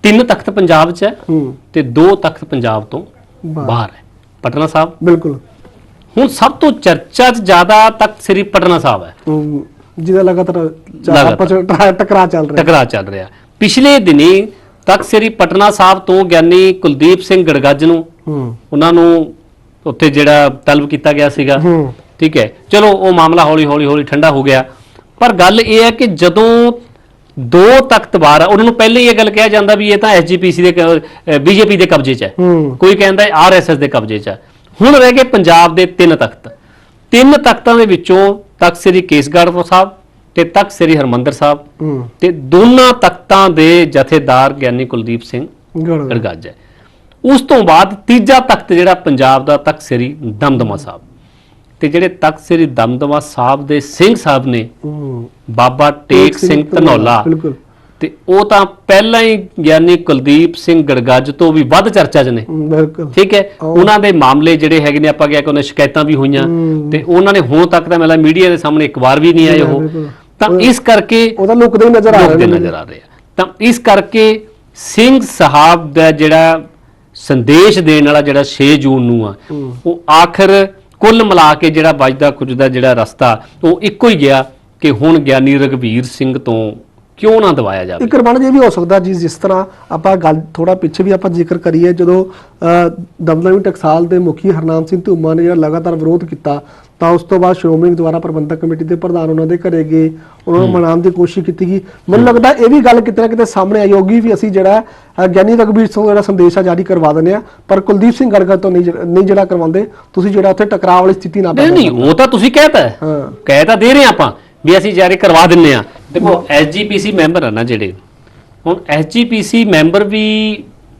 ਤਿੰਨ ਤਖਤ ਪੰਜਾਬ 'ਚ ਹੈ ਹੂੰ। ਤੇ ਦੋ ਤਖਤ ਪੰਜਾਬ ਤੋਂ ਬਾਹਰ। ਹੈ। ਪਟਨਾ ਸਾਹਿਬ। ਬਿਲਕੁਲ। ਹੁਣ ਸਭ ਤੋਂ ਚਰਚਾ 'ਚ ਜ਼ਿਆਦਾ ਤਖਤ ਸ੍ਰੀ ਪਟਨਾ ਸਾਹਿਬ ਹੈ। ਜਿਹਦਾ ਲਗਾਤਾਰ ਟਕਰਾ- ਚੱਲ ਰਿਹਾ। ਟਕਰਾ ਚੱਲ ਰਿਹਾ। ਪਿਛਲੇ ਦਿਨੀ ਤਖਤ ਸ੍ਰੀ ਪਟਨਾ ਸਾਹਿਬ ਤੋਂ ਗਿਆਨੀ ਕੁਲਦੀਪ ਸਿੰਘ ਗੜਗੱਜ ਨੂੰ ਹੂੰ। ਉਹਨਾਂ ਨੂੰ ਉੱਥੇ ਜਿਹੜਾ ਤਲਬ ਕੀਤਾ ਗਿਆ ਸੀਗਾ। ਹੂੰ। ਠੀਕ ਹੈ। ਚਲੋ ਉਹ ਮਾਮਲਾ ਹੌਲੀ ਹੌਲੀ ਹੌਲੀ ਠੰਡਾ ਹੋ ਗਿਆ। ਪਰ ਗੱਲ ਇਹ ਹੈ ਕਿ ਜਦੋਂ ਦੋ ਤਖਤ ਬਾਹਰ ਆ ਉਹਨਾਂ ਨੂੰ ਪਹਿਲੇ ਹੀ ਇਹ ਗੱਲ ਕਿਹਾ ਜਾਂਦਾ ਵੀ ਇਹ ਤਾਂ ਐਸਜੀਪੀਸੀ ਦੇ ਬੀਜੇਪੀ ਦੇ ਕਬਜ਼ੇ 'ਚ ਹੈ। ਹੂੰ। ਕੋਈ ਕਹਿੰਦਾ ਹੈ ਆਰਐਸਐਸ ਦੇ ਕਬਜ਼ੇ 'ਚ ਹੈ। ਹੁਣ ਰਹਿ ਗਏ ਪੰਜਾਬ ਦੇ ਤਿੰਨ ਤਖਤ। ਤਿੰਨ ਤਖਤਾਂ ਦੇ ਵਿੱਚੋਂ ਤਖਤ ਸ੍ਰੀ ਕੇਸਗੜ੍ਹ ਸਾਹਿਬ ਤੇ ਤਖਤ ਸ੍ਰੀ ਹਰਮੰਦਰ ਸਾਹਿਬ ਹੂੰ। ਤੇ ਦੋਨਾਂ ਤਖਤਾਂ ਦੇ ਜਥੇਦਾਰ ਗਿਆਨੀ ਕੁਲਦੀਪ ਸਿੰਘ ਗੜ ਗੜਗੱਜ ਹੈ। ਉਸ ਤੋਂ ਬਾਅਦ ਤੀਜਾ ਤਖਤ ਜਿਹੜਾ ਪੰਜਾਬ ਦਾ ਤਖਤ ਸ੍ਰੀ ਦਮਦਮਾ ਸਾਹਿਬ। ਤੇ ਜਿਹੜੇ ਤਖਤ ਸ੍ਰੀ ਦਮਦਮਾ ਸਾਹਿਬ ਦੇ ਸਿੰਘ ਸਾਹਿਬ ਨੇ ਬਾਬਾ ਟੇਕ ਸਿੰਘ ਧਨੌਲਾ ਤੇ ਉਹ ਤਾਂ ਪਹਿਲਾਂ ਹੀ ਗਿਆਨੀ ਕੁਲਦੀਪ ਸਿੰਘ ਗੜਗੱਜ ਤੋਂ ਵੀ ਵੱਧ ਚਰਚਾ 'ਚ ਨੇ। ਬਿਲਕੁਲ। ਠੀਕ ਹੈ? ਉਹਨਾਂ ਦੇ ਮਾਮਲੇ ਜਿਹੜੇ ਹੈਗੇ ਨੇ ਆਪਾਂ ਕਿਹਾ ਕਿ ਉਹਨਾਂ ਸ਼ਿਕਾਇਤਾਂ ਵੀ ਹੋਈਆਂ। ਤੇ ਉਹਨਾਂ ਨੇ ਹੁਣ ਤੱਕ ਤਾਂ ਮੇਲਾ ਮੀਡੀਆ ਦੇ ਸਾਹਮਣੇ ਇੱਕ ਵਾਰ ਵੀ ਨਹੀਂ ਆਏ ਉਹ। ਤਾਂ ਇਸ ਕਰਕੇ ਉਹਦਾ ਲੁਕਦੇ ਨਜ਼ਰ ਆ ਰਿਹਾ ਨਜ਼ਰ ਆ ਰਹੇ ਤਾਂ ਇਸ ਕਰਕੇ ਸਿੰਘ ਸਾਹਿਬ ਦਾ ਜਿਹੜਾ ਸੰਦੇਸ਼ ਦੇਣ ਵਾਲਾ ਜਿਹੜਾ 6 ਜੂਨ ਨੂੰ ਆ। ਉਹ ਆਖਰ ਕੁੱਲ ਮਿਲਾ ਕੇ ਜਿਹੜਾ ਵੱਜਦਾ ਕੁਝਦਾ ਜਿਹੜਾ ਰਸਤਾ ਉਹ ਇੱਕੋ ਹੀ ਗਿਆ ਕਿ ਹੁਣ ਗਿਆਨੀ ਰਗਵੀਰ ਸਿੰਘ ਤੋਂ ਕਿਉਂ ਨਾ ਦਵਾਇਆ ਜਾਵੇ ਇੱਕ ਰਮਨ ਜੀ ਵੀ ਹੋ ਸਕਦਾ ਜੀ ਜਿਸ ਤਰ੍ਹਾਂ ਆਪਾਂ ਗੱਲ ਥੋੜਾ ਪਿੱਛੇ ਵੀ ਆਪਾਂ ਜ਼ਿਕਰ ਕਰੀਏ ਜਦੋਂ ਦਮਦਮੀ ਟਕਸਾਲ ਦੇ ਮੁਖੀ ਹਰਨਾਮ ਸਿੰਘ ਧੂਮਾ ਨੇ ਜਿਹੜਾ ਲਗਾਤਾਰ ਵਿਰੋਧ ਕੀਤਾ ਤਾਂ ਉਸ ਤੋਂ ਬਾਅਦ ਸ਼੍ਰੋਮਣੀ ਦੁਆਰਾ ਪ੍ਰਬੰਧਕ ਕਮੇਟੀ ਦੇ ਪ੍ਰਧਾਨ ਉਹਨਾਂ ਦੇ ਘਰੇ ਗਏ ਉਹਨਾਂ ਨੂੰ ਮਨਾਉਣ ਦੀ ਕੋਸ਼ਿਸ਼ ਕੀਤੀ ਗਈ। ਮੈਨੂੰ ਲੱਗਦਾ ਇਹ ਵੀ ਗੱਲ ਕਿਤੇ ਨਾ ਕਿਤੇ ਸਾਹਮਣੇ ਆਈ ਹੋਗੀ ਵੀ ਅਸੀਂ ਜਿਹੜਾ ਗਿਆਨੀ ਰਘਬੀਰ ਸਿੰਘ ਜਿਹੜਾ ਸੰਦੇਸ਼ ਆ ਜਾਰੀ ਕਰਵਾ ਦਿੰਦੇ ਆ ਪਰ ਕੁਲਦੀਪ ਸਿੰਘ ਗੜਗੜ ਤੋਂ ਨਹੀਂ ਜਿਹੜਾ- ਨਹੀਂ ਜਿਹੜਾ ਕਰਵਾਉਂਦੇ ਤੁਸੀਂ ਜਿਹੜਾ ਉੱਥੇ ਟਕਰਾਅ ਵਾਲੀ ਸਥਿਤੀ ਨਾ ਪੈਦਾ ਨਹੀਂ ਉਹ ਤਾਂ ਤੁਸੀਂ ਕਹਿਤਾ ਹੈ। ਕਹਿ ਤਾਂ ਦੇ ਰਹੇ ਆਪਾਂ ਵੀ ਅਸੀਂ ਜਾਰੀ ਕਰਵਾ ਦਿੰਨੇ ਆ ਦੇਖੋ ਐਸਜੀਪੀਸੀ ਮੈਂਬਰ ਆ ਨਾ ਜਿਹੜੇ ਹੁਣ ਐਸਜੀਪੀਸੀ ਮੈਂਬਰ ਵੀ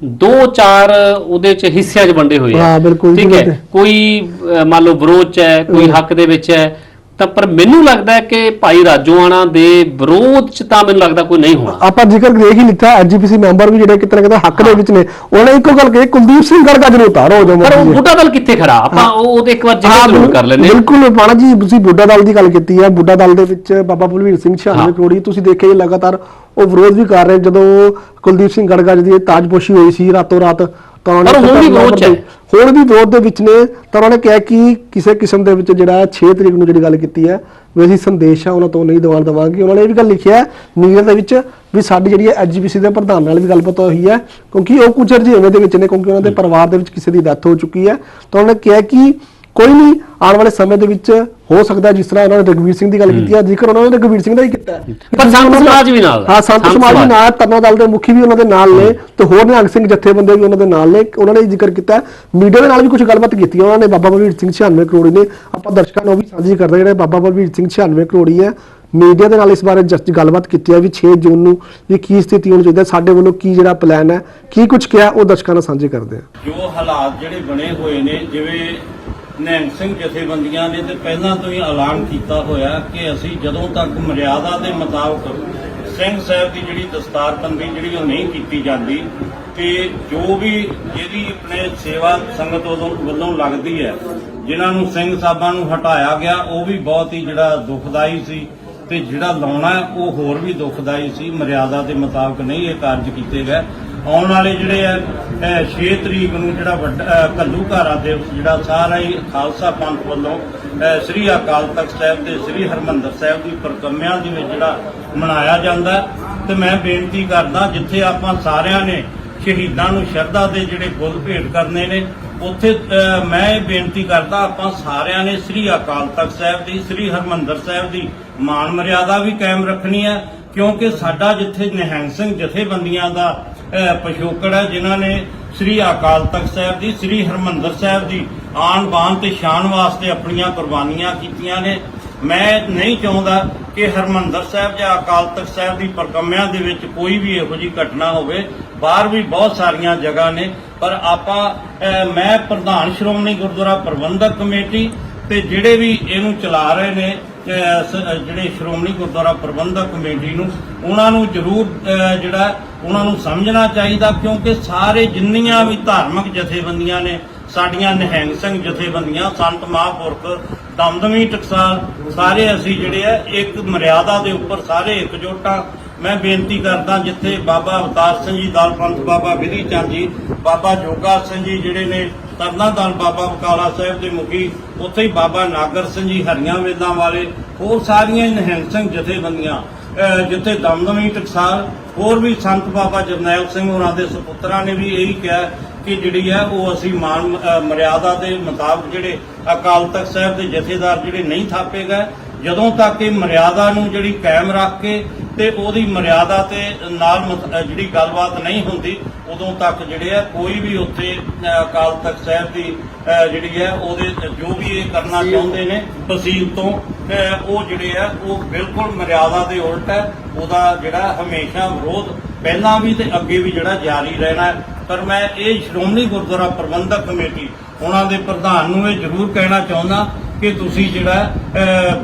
ਦੋ ਚਾਰ ਉਹਦੇ ਚ ਹਿੱਸਿਆਂ 'ਚ ਵੰਡੇ ਹੋਏ ਆ। ਹਾਂ, ਬਿਲਕੁਲ, ਠੀਕ ਹੈ? ਕੋਈ ਮੰਨ ਲਓ ਵਿਰੋਧ 'ਚ ਹੈ ਕੋਈ ਹੱਕ ਦੇ ਵਿੱਚ ਹੈ ਤਾਂ ਪਰ ਮੈਨੂੰ ਲੱਗਦਾ ਹੈ ਕਿ ਭਾਈ ਰਾਜੋਆਣਾ ਦੇ ਵਿਰੋਧ 'ਚ ਤਾਂ ਮੈਨੂੰ ਲੱਗਦਾ ਕੋਈ ਨਹੀਂ ਹੋਣਾ ਆਪਾਂ ਜ਼ਿਕਰ ਦੇਖ ਹੀ ਲਿੱਤਾ ਐਜੀਪੀਸੀ ਮੈਂਬਰ ਵੀ ਜਿਹੜੇ ਕਿਤੇ ਨਾ ਕਿਤੇ ਹੱਕ ਦੇ ਵਿੱਚ ਨੇ ਉਹਨੇ ਇੱਕੋ ਗੱਲ ਕਹੀ ਕੁਲਦੀਪ ਸਿੰਘ ਗੜਗੜ ਨੂੰ ਉਤਾਰੋ ਜੋ ਪਰ ਉਹ। ਬੁੱਢਾ ਦਲ ਕਿੱਥੇ ਖੜਾ ਆਪਾਂ ਉਹ ਉਹਦੇ ਇੱਕ ਵਾਰ ਜ਼ਿਕਰ ਜ਼ਰੂਰ ਕਰ ਹਾਂ ਬਿਲਕੁਲ ਪਾਣਾ ਜੀ ਤੁਸੀਂ ਬੁੱਢਾ ਦਲ ਦੀ ਗੱਲ ਕੀਤੀ ਹੈ ਬੁੱਢਾ ਦਲ ਦੇ ਵਿੱਚ ਬਾਬਾ ਬਲਵੀਰ ਸਿੰਘ 96 ਹਾਂ। ਕਰੋੜੀ ਤੁਸੀਂ ਦੇਖਿਆ ਜੀ ਲਗਾਤਾਰ ਉਹ ਵਿਰੋਧ ਵੀ ਕਰ ਰਹੇ ਜਦੋਂ ਕੁਲਦੀਪ ਸਿੰਘ ਗੜਗੜ ਦੀ ਤਾਜਪੋਸ਼ੀ ਹੋਈ ਸੀ ਰਾਤੋਂ ਰਾਤ ਤਾਂ ਪਰ ਹੁਣ ਵੀ ਵਿਰੋਧ 'ਚ ਹੈ। ਹੁਣ ਵੀ ਵਿਰੋਧ ਦੇ ਵਿੱਚ ਨੇ। ਤਾਂ ਉਹਨਾਂ ਨੇ ਕਿਹਾ ਕਿ ਕਿਸੇ ਕਿਸਮ ਦੇ ਵਿੱਚ ਜਿਹੜਾ 6 ਤਰੀਕ ਨੂੰ ਜਿਹੜੀ ਗੱਲ ਕੀਤੀ ਹੈ ਵੀ ਅਸੀਂ ਸੰਦੇਸ਼ ਆ ਉਹਨਾਂ ਤੋਂ ਨਹੀਂ ਦਵਾਰ ਦਵਾਂਗੇ। ਉਹਨਾਂ ਨੇ ਇਹ ਵੀ ਗੱਲ ਲਿਖਿਆ ਨੀਰ ਦੇ ਵਿੱਚ ਵੀ ਸਾਡੀ ਜਿਹੜੀ ਐਜੀਪੀਸੀ ਦੇ ਪ੍ਰਧਾਨ ਨਾਲ ਵੀ ਗੱਲਬਾਤ ਹੋਈ ਹੈ ਕਿਉਂਕਿ ਉਹ ਕੁਝ ਰਜੀਵੇਂ ਦੇ ਵਿੱਚ ਨੇ ਕਿਉਂਕਿ ਉਹਨਾਂ ਦੇ ਪਰਿਵਾਰ ਦੇ ਵਿੱਚ ਕਿਸੇ ਦੀ ਡੈਥ ਹੋ ਚੁੱਕੀ ਹੈ। ਤਾਂ ਉਹਨਾਂ ਨੇ ਕਿਹਾ ਕਿ ਕੋਈ ਨਹੀਂ ਆਉਣ ਵਾਲੇ ਸਮੇਂ ਦੇ ਵਿੱਚ ਹੋ ਸਕਦਾ ਜਿਸ ਤਰ੍ਹਾਂ ਉਹਨਾਂ ਨੇ ਰਘਵੀਰ ਸਿੰਘ ਦੀ ਗੱਲ ਕੀਤੀ ਹੈ ਜ਼ਿਕਰ ਉਹਨਾਂ ਨੇ ਰਘਵੀਰ ਸਿੰਘ ਦਾ ਹੀ ਕੀਤਾ ਹੈ। ਪਰ ਸੰਤ ਸਮਾਜ ਵੀ ਨਾਲ ਹੈ। ਸੰਤ ਸਮਾਜ ਵੀ। ਨਾਲ ਤਰਨਾ ਦਲ ਦੇ ਮੁਖੀ ਵੀ ਉਹਨਾਂ ਦੇ ਨਾਲ ਨੇ ਤੇ ਹੋਰ ਨਿਹੰਗ ਸਿੰਘ ਜਥੇਬੰਦੇ ਵੀ ਉਹਨਾਂ ਦੇ ਨਾਲ ਨੇ ਉਹਨਾਂ ਨੇ ਜ਼ਿਕਰ ਕੀਤਾ ਮੀਡੀਆ ਦੇ ਨਾਲ ਵੀ ਕੁਝ ਗੱਲਬਾਤ ਕੀਤੀ ਹੈ। ਉਹਨਾਂ ਨੇ ਬਾਬਾ ਬਲਵੀਰ ਸਿੰਘ 96 ਕਰੋੜੀ ਨੇ ਆਪਾਂ ਦਰਸ਼ਕਾਂ ਨੂੰ ਵੀ ਸਾਂਝੀ ਕਰਦੇ ਜਿਹੜੇ ਬਾਬਾ ਬਲਵੀਰ ਸਿੰਘ 96 ਕਰੋੜੀ ਹੈ ਮੀਡੀਆ ਦੇ ਨਾਲ ਇਸ ਬਾਰੇ ਜਸਟ ਗੱਲਬਾਤ ਕੀਤੀ ਹੈ ਵੀ 6 ਜੂਨ ਨੂੰ ਵੀ ਕੀ ਸਥਿਤੀ ਹੋਣੀ ਚਾਹੀਦੀ ਹੈ ਸਾਡੇ ਵੱਲੋਂ ਕੀ ਜਿਹੜਾ ਪਲਾਨ ਹੈ ਕੀ ਕੁਝ ਕਿਹਾ ਉਹ ਦਰਸ਼ਕਾਂ ਨਾਲ ਸਾਂਝੇ ਕਰਦੇ ਆ ਜੋ ਹਾਲਾਤ ਜਿਹੜੇ ਬਣੇ ਹੋਏ ਨੇ ਜਿਵੇਂ ਨਿਹੰਗ ਸਿੰਘ ਜਥੇਬੰਦੀਆਂ ਨੇ ਤੇ ਪਹਿਲਾਂ ਤੋਂ ਹੀ ਐਲਾਨ ਕੀਤਾ ਹੋਇਆ ਕਿ ਅਸੀਂ ਜਦੋਂ ਤੱਕ ਮਰਿਆਦਾ ਦੇ ਮੁਤਾਬਕ ਸਿੰਘ ਸਾਹਿਬ ਦੀ ਜਿਹੜੀ ਦਸਤਾਰਬੰਦੀ ਜਿਹੜੀ ਉਹ ਨਹੀਂ ਕੀਤੀ ਜਾਂਦੀ ਤੇ ਜੋ ਵੀ ਜਿਹਦੀ ਆਪਣੇ ਸੇਵਾ ਸੰਗਤ ਉਦੋਂ ਵੱਲੋਂ ਲੱਗਦੀ ਹੈ, ਜਿਨ੍ਹਾਂ ਨੂੰ ਸਿੰਘ ਸਾਹਿਬਾਂ ਨੂੰ ਹਟਾਇਆ ਗਿਆ, ਉਹ ਵੀ ਬਹੁਤ ਹੀ ਜਿਹੜਾ ਦੁਖਦਾਈ ਸੀ ਤੇ ਜਿਹੜਾ ਲਾਉਣਾ ਉਹ ਹੋਰ ਵੀ ਦੁਖਦਾਈ ਸੀ। ਮਰਿਆਦਾ ਦੇ ਮੁਤਾਬਕ ਨਹੀਂ ਇਹ ਕਾਰਜ ਕੀਤੇ ਗਏ। ਆਉਣ ਵਾਲੇ ਜਿਹੜੇ ਆ 6 ਤਰੀਕ ਨੂੰ ਜਿਹੜਾ ਵੱਡਾ ਅਹ, ਘੱਲੂ ਘਾਰਾ ਦਿਵਸ ਜਿਹੜਾ ਸਾਰਾ ਹੀ ਖਾਲਸਾ ਪੰਥ ਵੱਲੋਂ ਸ੍ਰੀ ਅਕਾਲ ਤਖਤ ਸਾਹਿਬ ਤੇ ਸ੍ਰੀ ਹਰਮੰਦਰ ਸਾਹਿਬ ਦੀ ਪ੍ਰਕੰਮਿਆਂ ਦੇ ਵਿੱਚ ਜਿਹੜਾ ਮਨਾਇਆ ਜਾਂਦਾ ਤੇ ਮੈਂ ਬੇਨਤੀ ਕਰਦਾ ਜਿੱਥੇ ਆਪਾਂ ਸਾਰਿਆਂ ਨੇ ਸ਼ਹੀਦਾਂ ਨੂੰ ਸ਼ਰਧਾ ਦੇ ਜਿਹੜੇ ਫੁੱਲ ਭੇਟ ਕਰਨੇ ਨੇ ਉੱਥੇ ਮੈਂ ਇਹ ਬੇਨਤੀ ਕਰਦਾ ਆਪਾਂ ਸਾਰਿਆਂ ਨੇ ਸ੍ਰੀ ਅਕਾਲ ਤਖਤ ਸਾਹਿਬ ਦੀ ਸ੍ਰੀ ਹਰਮੰਦਰ ਸਾਹਿਬ ਦੀ ਮਾਨ ਮਰਿਆਦਾ ਵੀ ਕਾਇਮ ਰੱਖਣੀ ਹੈ ਕਿਉਂਕਿ ਸਾਡਾ ਜਿੱਥੇ ਨਿਹੰਗ ਸਿੰਘ ਜਥੇਬੰਦੀਆਂ ਦਾ ਅ, ਪਿਛੋਕੜ ਹੈ ਜਿਨ੍ਹਾਂ ਨੇ ਸ੍ਰੀ ਅਕਾਲ ਤਖਤ ਸਾਹਿਬ ਦੀ ਸ੍ਰੀ ਹਰਮੰਦਰ ਸਾਹਿਬ ਦੀ ਆਨ ਬਾਨ ਤੇ ਸ਼ਾਨ ਵਾਸਤੇ ਆਪਣੀਆਂ ਕੁਰਬਾਨੀਆਂ ਕੀਤੀਆਂ ਨੇ। ਮੈਂ ਨਹੀਂ ਚਾਹੁੰਦਾ ਕਿ ਹਰਮੰਦਰ ਸਾਹਿਬ ਜਾਂ ਅਕਾਲ ਤਖਤ ਸਾਹਿਬ ਦੀ ਪਰਕਮਿਆਂ ਦੇ ਵਿੱਚ ਕੋਈ ਵੀ ਇਹੋ ਜਿਹੀ ਘਟਨਾ ਹੋਵੇ। ਬਾਹਰ ਵੀ ਬਹੁਤ ਸਾਰੀਆਂ ਜਗ੍ਹਾ ਨੇ ਪਰ ਆਪਾਂ ਮੈਂ ਪ੍ਰਧਾਨ ਸ਼੍ਰੋਮਣੀ ਗੁਰਦੁਆਰਾ ਪ੍ਰਬੰਧਕ ਕਮੇਟੀ ਤੇ ਜਿਹੜੇ ਵੀ ਇਹਨੂੰ ਚਲਾ ਰਹੇ ਨੇ ਜਿਹੜੇ ਸ਼੍ਰੋਮਣੀ ਗੁਰਦੁਆਰਾ ਪ੍ਰਬੰਧਕ ਕਮੇਟੀ ਨੂੰ ਉਹਨਾਂ ਨੂੰ ਜ਼ਰੂਰ ਜਿਹੜਾ ਉਹਨਾਂ ਨੂੰ ਸਮਝਣਾ ਚਾਹੀਦਾ ਕਿਉਂਕਿ ਸਾਰੇ ਜਿੰਨੀਆਂ ਵੀ ਧਾਰਮਿਕ ਜਥੇਬੰਦੀਆਂ ਨੇ, ਸਾਡੀਆਂ ਨਿਹੰਗ ਸਿੰਘ ਜਥੇਬੰਦੀਆਂ, ਸੰਤ ਮਹਾਂਪੁਰਖ, ਦਮਦਮੀ ਟਕਸਾਲ ਸਾਰੇ ਅਸੀਂ ਜਿਹੜੇ ਆ, ਇੱਕ ਮਰਿਆਦਾ ਦੇ ਉੱਪਰ ਸਾਰੇ ਇਕਜੁੱਟ ਮੈਂ ਬੇਨਤੀ ਕਰਦਾ ਜਿੱਥੇ ਬਾਬਾ ਅਵਤਾਰ ਸਿੰਘ ਜੀ, ਦਲ ਪੰਥ ਬਾਬਾ ਵਿਧੀ ਚੰਦ ਜੀ, ਬਾਬਾ ਜੋਗਾ ਸਿੰਘ ਜੀ ਜਿਹੜੇ ਨੇ ਤਰਨਾ ਦਲ ਬਾਬਾ ਬਕਾਲਾ ਸਾਹਿਬ ਦੇ ਮੁਖੀ, ਉੱਥੇ ਹੀ ਬਾਬਾ ਨਾਗਰ ਸਿੰਘ ਜੀ, ਹਰੀਆਂ ਵੇਦਾਂ ਵਾਲੇ, ਹੋਰ ਸਾਰੀਆਂ ਹੀ ਨਿਹੰਗ ਸਿੰਘ ਜਥੇਬੰਦੀਆਂ। ਜਿੱਥੇ ਦਮਦਮੀ ਟਕਸਾਲ, ਹੋਰ ਵੀ ਸੰਤ ਬਾਬਾ ਜਰਨੈਲ ਸਿੰਘ ਹੋਰਾਂ ਦੇ ਸੁਪੁੱਤਰਾਂ ਨੇ ਵੀ ਇਹੀ ਕਿਹਾ ਕਿ ਜਿਹੜੀ ਹੈ ਉਹ ਅਸੀਂ ਮਾਨ ਮਰਿਆਦਾ ਦੇ ਮੁਤਾਬਕ ਜਿਹੜੇ ਅਕਾਲ ਤਖਤ ਸਾਹਿਬ ਦੇ ਜਥੇਦਾਰ ਜਿਹੜੇ ਨਹੀਂ ਥਾਪੇ ਗਏ ਜਦੋਂ ਤੱਕ ਇਹ ਮਰਿਆਦਾ ਨੂੰ ਜਿਹੜੀ ਕਾਇਮ ਰੱਖ ਕੇ ਤੇ ਉਹਦੀ ਮਰਿਆਦਾ ਤੇ ਨਾਲ ਜਿਹੜੀ ਗੱਲਬਾਤ ਨਹੀਂ ਹੁੰਦੀ ਉਦੋਂ ਤੱਕ ਜਿਹੜੇ ਆ ਕੋਈ ਵੀ ਉੱਥੇ ਅਕਾਲ ਤਖਤ ਸਾਹਿਬ ਦੀ ਜਿਹੜੀ ਹੈ ਉਹਦੇ ਜੋ ਵੀ ਇਹ ਕਰਨਾ ਚਾਹੁੰਦੇ ਨੇ ਤਹਿਸੀਲ ਤੋਂ ਉਹ ਜਿਹੜੇ ਆ ਉਹ ਬਿਲਕੁਲ ਮਰਿਆਦਾ ਦੇ ਉਲਟ ਹੈ ਉਹਦਾ ਜਿਹੜਾ ਹਮੇਸ਼ਾ ਵਿਰੋਧ ਪਹਿਲਾਂ ਵੀ ਤੇ ਅੱਗੇ ਵੀ ਜਿਹੜਾ ਜਾਰੀ ਰਹਿਣਾ ਪਰ ਮੈਂ ਇਹ ਸ਼੍ਰੋਮਣੀ ਗੁਰਦੁਆਰਾ ਪ੍ਰਬੰਧਕ ਕਮੇਟੀ ਉਹਨਾਂ ਦੇ ਪ੍ਰਧਾਨ ਨੂੰ ਇਹ ਜ਼ਰੂਰ ਕਹਿਣਾ ਚਾਹੁੰਦਾ ਕਿ ਤੁਸੀਂ ਜਿਹੜਾ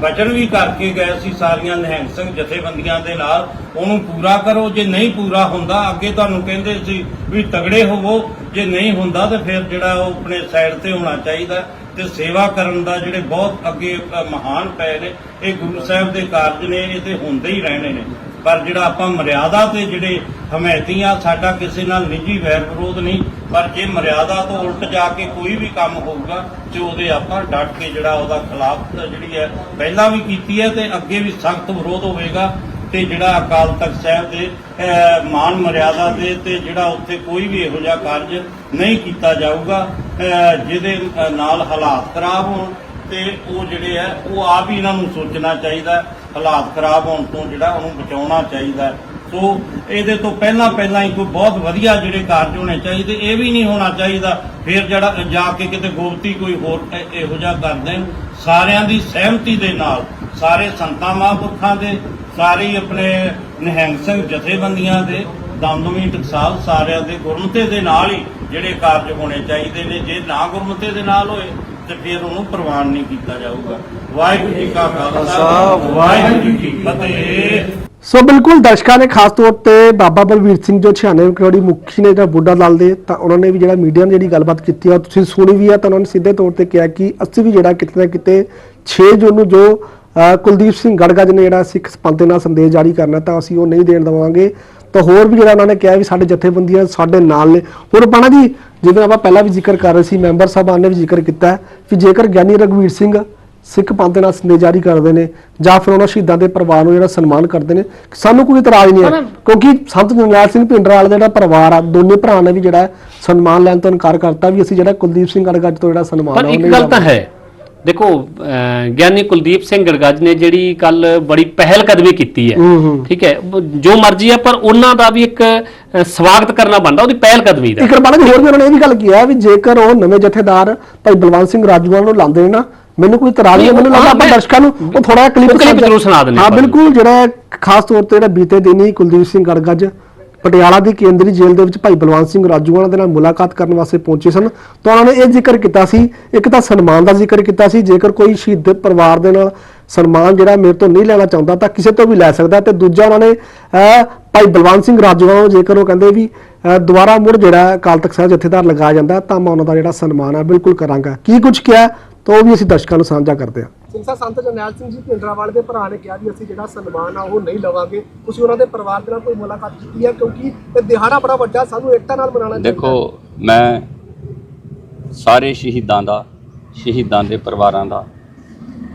ਬਚਨ ਵੀ ਕਰਕੇ ਗਏ ਸੀ ਸਾਰੀਆਂ ਨਿਹੰਗ ਸਿੰਘ ਜਥੇਬੰਦੀਆਂ ਦੇ ਨਾਲ, ਉਹਨੂੰ ਪੂਰਾ ਕਰੋ। ਜੇ ਨਹੀਂ ਪੂਰਾ ਹੁੰਦਾ, ਅੱਗੇ ਤੁਹਾਨੂੰ ਕਹਿੰਦੇ ਸੀ ਵੀ ਤਗੜੇ ਹੋਵੋ। ਜੇ ਨਹੀਂ ਹੁੰਦਾ, ਤਾਂ ਫਿਰ ਜਿਹੜਾ ਉਹ ਆਪਣੇ ਸਾਈਡ ਤੇ ਹੋਣਾ ਚਾਹੀਦਾ ਤੇ ਸੇਵਾ ਕਰਨ ਦਾ ਜਿਹੜੇ ਬਹੁਤ ਅੱਗੇ ਮਹਾਨ ਪਏ ਨੇ, ਇਹ ਗੁਰੂ ਸਾਹਿਬ ਦੇ ਕਾਰਜ ਨੇ, ਇਹ ਤੇ ਹੁੰਦੇ ਹੀ ਰਹਿਣੇ ਨੇ। ਪਰ ਜਿਹੜਾ ਆਪਾਂ ਮਰਿਆਦਾ ਤੇ ਜਿਹੜੇ ਹਮਾਇਤੀਆਂ ਸਾਡਾ ਕਿਸੇ ਨਾਲ ਨਿੱਜੀ ਵੈਰ ਵਿਰੋਧ ਨਹੀਂ। ਪਰ ਜੇ ਮਰਿਆਦਾ ਤੋਂ ਉਲਟ ਜਾ ਕੇ ਕੋਈ ਵੀ ਕੰਮ ਹੋਊਗਾ ਤੇ ਉਹਦੇ ਆਪਾਂ ਡਟ ਕੇ ਜਿਹੜਾ ਉਹਦਾ ਖਿਲਾਫ ਜਿਹੜੀ ਹੈ ਪਹਿਲਾਂ ਵੀ ਕੀਤੀ ਹੈ ਤੇ ਅੱਗੇ ਵੀ ਸਖਤ ਵਿਰੋਧ ਹੋਵੇਗਾ। ਤੇ ਜਿਹੜਾ ਅਕਾਲ ਤਖਤ ਸਾਹਿਬ ਦੇ ਅਹ, ਮਾਨ ਮਰਿਆਦਾ ਦੇ ਤੇ ਜਿਹੜਾ ਉੱਥੇ ਕੋਈ ਵੀ ਇਹੋ ਜਿਹਾ ਕਾਰਜ ਨਹੀਂ ਕੀਤਾ ਜਾਊਗਾ ਜਿਹਦੇ ਨਾਲ ਹਾਲਾਤ ਖਰਾਬ ਹੋਣ ਤੇ ਉਹ ਜਿਹੜੇ ਆ ਉਹ ਆਪ ਹੀ ਇਹਨਾਂ ਨੂੰ ਸੋਚਣਾ ਚਾਹੀਦਾ। ਹਾਲਾਤ ਖਰਾਬ ਹੋਣ ਤੋਂ ਜਿਹੜਾ ਉਹਨੂੰ ਬਚਾਉਣਾ ਚਾਹੀਦਾ। ਸੋ ਇਹਦੇ ਤੋਂ ਪਹਿਲਾਂ ਪਹਿਲਾਂ ਹੀ ਕੋਈ ਬਹੁਤ ਵਧੀਆ ਜਿਹੜੇ ਕਾਰਜ ਹੋਣੇ ਚਾਹੀਦੇ, ਇਹ ਵੀ ਨਹੀਂ ਹੋਣਾ ਚਾਹੀਦਾ। ਫਿਰ ਜਿਹੜਾ ਜਾ ਕੇ ਕਿਤੇ ਗੋਪਤੀ ਕੋਈ ਹੋਰ ਇਹੋ ਜਿਹਾ ਕਰਦੇ ਸਾਰਿਆਂ ਦੀ ਸਹਿਮਤੀ ਦੇ ਨਾਲ, ਸਾਰੇ ਸੰਤਾਂ ਮਹਾਂਪੁਰਖਾਂ ਦੇ, ਸਾਰੇ ਆਪਣੇ ਨਿਹੰਗ ਸਿੰਘ ਜਥੇਬੰਦੀਆਂ ਦੇ, ਦਮਦਮੀ ਟਕਸਾਲ ਸਾਰਿਆਂ ਦੇ ਗੁਰਮਤੇ ਦੇ ਨਾਲ ਹੀ ਜਿਹੜੇ ਕਾਰਜ ਹੋਣੇ ਚਾਹੀਦੇ ਨੇ, ਜੇ ਨਾ ਗੁਰਮਤੇ ਦੇ ਨਾਲ ਹੋਏ ਤੇ ਫਿਰ ਉਹਨੂੰ ਪ੍ਰਵਾਨ ਨਹੀਂ ਕੀਤਾ ਜਾਊਗਾ। ਵਾਹਿਗੁਰੂ ਜੀ ਕਾ ਖਾਲਸਾ ਵਾਹਿਗੁਰੂ ਜੀ ਕੀ ਫਤਿਹ। ਸੋ ਬਿਲਕੁਲ ਦਰਸ਼ਕਾਂ ਨੇ ਖਾਸ ਤੌਰ ਤੇ ਬਾਬਾ ਬਲਵੀਰ ਸਿੰਘ ਜੋ 96 ਕਰੋੜੀ ਮੁਖੀ ਨੇ ਜਿਹੜਾ ਬੁੱਢਾ ਦਲ ਦੇ ਤਾਂ ਉਹਨਾਂ ਨੇ ਵੀ ਜਿਹੜਾ ਮੀਡੀਆ ਨਾਲ ਜਿਹੜੀ ਗੱਲਬਾਤ ਕੀਤੀ ਆ ਤੁਸੀਂ ਸੁਣੀ ਵੀ ਆ ਤਾਂ ਉਹਨਾਂ ਨੇ ਸਿੱਧੇ ਤੌਰ ਤੇ ਕਿਹਾ ਕਿ ਅਸੀਂ ਵੀ ਜਿਹੜਾ ਕਿਤੇ ਨਾ ਕਿਤੇ 6 ਜੂਨ ਨੂੰ ਜੋ ਕੁਲਦੀਪ ਸਿੰਘ ਗੜਗੜ ਨੇ ਜਿਹੜਾ ਸਿੱਖ ਪੰਥ ਦੇ ਨਾਲ ਸੰਦੇਸ਼ ਜਾਰੀ ਕਰਨਾ ਤਾਂ ਅਸੀਂ ਉਹ ਨਹੀਂ ਦੇਣ ਦੇਵਾਂਗੇ। ਤਾਂ ਹੋਰ ਵੀ ਜਿਹੜਾ ਉਹਨਾਂ ਨੇ ਕਿਹਾ ਵੀ ਸਾਡੇ ਜਥੇਬੰਦੀਆਂ ਸਾਡੇ ਨਾਲ ਨੇ ਹੋਰ ਪਾਣਾ ਜੀ ਜਿਵੇਂ ਆਪਾਂ ਪਹਿਲਾਂ ਵੀ ਜ਼ਿਕਰ ਕਰ ਰਹੇ ਸੀ ਮੈਂਬਰ ਸਾਹਿਬਾਨ ਨੇ ਵੀ ਜ਼ਿਕਰ ਕੀਤਾ ਕਿ ਜੇਕਰ ਗਿਆਨੀ ਰਘਵੀਰ ਸਿੰਘ ਸਿੱਖ ਪੰਥ ਦੇ ਨਾਲ ਸੰਦੇਸ਼ ਜਾਰੀ ਕਰਦੇ ਨੇ ਜਾਂ ਫਿਰ ਉਹਨਾਂ ਸ਼ਹੀਦਾਂ ਦੇ ਪਰਿਵਾਰ ਨੂੰ ਜਿਹੜਾ ਸਨਮਾਨ ਕਰਦੇ ਨੇ ਸਾਨੂੰ ਕੋਈ ਇਤਰਾਜ਼ ਨਹੀਂ ਹੈ ਪਰ- ਕਿਉਂਕਿ ਸੰਤ ਜਰਨੈਲ ਸਿੰਘ ਭਿੰਡਰਾਲ ਦਾ ਜਿਹੜਾ ਪਰਿਵਾਰ ਆ ਦੋਨੇ ਭਰਾ ਨੇ ਵੀ ਜਿਹੜਾ ਸਨਮਾਨ ਲੈਣ ਤੋਂ ਇਨਕਾਰ ਕਰਤਾ ਵੀ ਅਸੀਂ ਜਿਹੜਾ ਕੁਲਦੀਪ ਸਿੰਘ ਅੜਗੱਜ ਤੋਂ ਜਿਹੜਾ ਸਨਮਾਨ ਪਰ ਆ ਉਹ ਇੱਕ ਨਹੀਂ ਗੱਲ ਤਾਂ। ਹੈ ਦੇਖੋ ਗਿਆਨੀ ਕੁਲਦੀਪ ਸਿੰਘ ਗੜਗੱਜ ਨੇ ਜਿਹੜੀ ਕੱਲ ਬੜੀ ਪਹਿਲ ਕਦਮੀ ਕੀਤੀ ਹੈ ਹੂੰ, ਹੂੰ। ਠੀਕ ਹੈ ਜੋ ਮਰਜ਼ੀ ਹੈ ਪਰ ਉਹਨਾਂ ਦਾ ਵੀ ਇੱਕ ਸਵਾਗਤ ਕਰਨਾ ਬਣਦਾ ਉਹਦੀ ਪਹਿਲ ਕਦਮੀ ਦਾ ਇੱਕ ਬਾਲਾ ਜੀ ਹੋਰ ਵੀ ਉਹਨਾਂ ਨੇ ਇਹ ਵੀ ਗੱਲ ਕਿਹਾ ਵੀ ਜੇਕਰ ਉਹ ਨਵੇਂ ਜਥੇਦਾਰ ਭਾਈ ਬਲਵੰਤ ਸਿੰਘ ਰਾਜੂਵਾਲ ਨੂੰ ਲਾਉਂਦੇ ਨੇ ਨਾ ਮੈਨੂੰ ਕੋਈ ਹੈ, ਮੈਨੂੰ ਲੱਗਦਾ ਹਾਂ, ਆਪਾਂ ਦਰਸ਼ਕਾਂ ਨੂੰ ਉਹ ਥੋੜਾ ਕਲਿੱਪ clip ਜ਼ਰੂਰ ਸੁਣਾ ਦਿੰਦੇ ਹਾਂ। ਬਿਲਕੁਲ ਜਿਹੜਾ ਖਾਸ ਤੌਰ ਤੇ ਜਿਹੜਾ ਬੀਤੇ ਦਿਨ ਹੀ ਕੁਲਦੀਪ ਸਿੰਘ ਗੜਗੱਜ ਪਟਿਆਲਾ ਦੀ ਕੇਂਦਰੀ ਜੇਲ੍ਹ ਦੇ ਵਿੱਚ ਭਾਈ ਬਲਵੰਤ ਸਿੰਘ ਰਾਜੂਵਾਲ ਦੇ ਨਾਲ ਮੁਲਾਕਾਤ ਕਰਨ ਵਾਸਤੇ ਪਹੁੰਚੇ ਸਨ। ਤਾਂ ਉਹਨਾਂ ਨੇ ਇਹ ਜ਼ਿਕਰ ਕੀਤਾ ਸੀ, ਇੱਕ ਤਾਂ ਸਨਮਾਨ ਦਾ ਜ਼ਿਕਰ ਕੀਤਾ ਸੀ, ਜੇਕਰ ਕੋਈ ਸ਼ਹੀਦ ਪਰਿਵਾਰ ਦੇ ਨਾਲ ਸਨਮਾਨ ਜਿਹੜਾ ਮੇਰੇ ਤੋਂ ਨਹੀਂ ਲੈਣਾ ਚਾਹੁੰਦਾ ਤਾਂ ਕਿਸੇ ਤੋਂ ਵੀ ਲੈ ਸਕਦਾ ਤੇ ਦੂਜਾ ਉਹਨਾਂ ਨੇ ਭਾਈ ਬਲਵੰਤ ਸਿੰਘ ਰਾਜੂਵਾਲ ਜੇਕਰ ਉਹ ਕਹਿੰਦੇ ਵੀ ਦੁਬਾਰਾ ਮੁੜ ਜਿਹੜਾ ਅਕਾਲ ਤਖਤ ਸਾਹਿਬ ਜਥੇਦਾਰ ਲਗਾਇਆ ਜਾਂਦਾ ਤਾਂ ਮੈਂ ਉਹਨਾਂ ਦਾ ਜਿਹੜਾ ਸਨਮਾਨ ਆ, ਬਿਲਕੁਲ ਕਰਾਂਗਾ। ਕੀ ਕੁਝ ਕਿਹਾ, ਤਾਂ ਉਹ ਵੀ ਅਸੀਂ ਦਰਸ਼ਕਾਂ ਨੂੰ ਸਾਂਝਾ ਕਰਦੇ ਹਾਂ। ਸਿੰਘ ਸਾਹਿਬ, ਸੰਤ ਜਰਨੈਲ ਸਿੰਘ ਜੀ ਭਿੰਡਰਾਵਾਲ ਦੇ ਭਰਾ ਨੇ ਕਿਹਾ ਵੀ ਅਸੀਂ ਜਿਹੜਾ ਸਨਮਾਨ ਆ ਉਹ ਨਹੀਂ ਲਵਾਂਗੇ। ਤੁਸੀਂ ਉਹਨਾਂ ਦੇ ਪਰਿਵਾਰ ਦੇ ਨਾਲ ਕੋਈ ਮੁਲਾਕਾਤ ਕੀਤੀ ਹੈ? ਕਿਉਂਕਿ ਇਹ ਦਿਹਾੜਾ ਬੜਾ ਵੱਡਾ ਸਾਨੂੰ ਏਕਤਾ ਨਾਲ ਮਨਾਉਣਾ ਚਾਹੀਦਾ ਦੇਖੋ, ਮੈਂ ਸਾਰੇ ਸ਼ਹੀਦਾਂ ਦਾ, ਸ਼ਹੀਦਾਂ ਦੇ ਪਰਿਵਾਰਾਂ ਦਾ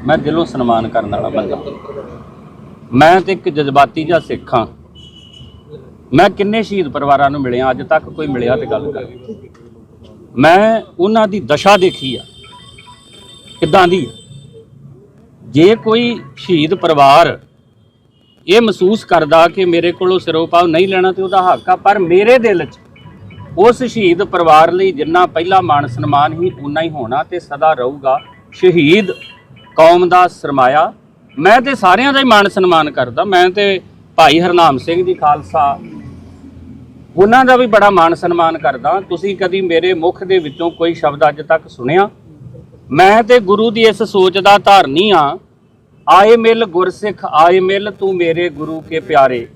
ਮੈਂ ਦਿਲੋਂ ਸਨਮਾਨ ਕਰਨ ਵਾਲਾ ਬੰਦਾ ਮੈਂ ਤੇ ਇੱਕ ਜਜ਼ਬਾਤੀ ਜਿਹਾ ਸਿੱਖ ਹਾਂ। ਮੈਂ ਕਿੰਨੇ ਸ਼ਹੀਦ ਪਰਿਵਾਰਾਂ ਨੂੰ ਮਿਲਿਆ, ਅੱਜ ਤੱਕ ਕੋਈ ਮਿਲਿਆ ਤੇ ਗੱਲ ਕਰ। ਮੈਂ ਉਹਨਾਂ ਦੀ ਦਸ਼ਾ ਦੇਖੀ ਆ। ਕਿੱਦਾਂ ਦੀ ਜੇ ਕੋਈ ਸ਼ਹੀਦ ਪਰਿਵਾਰ ਇਹ ਮਹਿਸੂਸ ਕਰਦਾ ਕਿ ਮੇਰੇ ਕੋਲੋਂ ਸਿਰੋਪਾਵ ਨਹੀਂ ਲੈਣਾ ਤੇ ਉਹਦਾ ਹੱਕ ਆ, ਪਰ ਮੇਰੇ ਦਿਲ 'ਚ ਉਸ ਸ਼ਹੀਦ ਪਰਿਵਾਰ ਲਈ ਜਿੰਨਾ ਪਹਿਲਾ ਮਾਣ ਸਨਮਾਨ ਹੀ ਉਨਾ ਹੀ ਹੋਣਾ ਤੇ ਸਦਾ ਰਹੂਗਾ। ਸ਼ਹੀਦ ਕੌਮ ਦਾ ਸਰਮਾਇਆ। ਮੈਂ ਤੇ ਸਾਰਿਆਂ ਦਾ ਹੀ ਮਾਣ ਸਨਮਾਨ ਕਰਦਾ। ਮੈਂ ਤੇ ਭਾਈ ਹਰਨਾਮ ਸਿੰਘ ਜੀ ਖਾਲਸਾ, ਉਹਨਾਂ ਦਾ ਵੀ ਬੜਾ ਮਾਣ ਸਨਮਾਨ ਕਰਦਾ। ਤੁਸੀਂ ਕਦੀ ਮੇਰੇ ਮੁਖ ਦੇ ਵਿੱਚੋਂ ਕੋਈ ਸ਼ਬਦ ਅੱਜ ਤੱਕ ਸੁਣਿਆ? ਮੈਂ ਤੇ ਗੁਰੂ ਦੀ ਇਸ ਸੋਚ ਦਾ ਧਾਰਨੀ ਆ। ਆਏ ਮਿਲ ਗੁਰਸਿੱਖ, ਆਏ ਮਿਲ ਤੂੰ ਮੇਰੇ ਗੁਰੂ ਕੇ ਪਿਆਰੇ।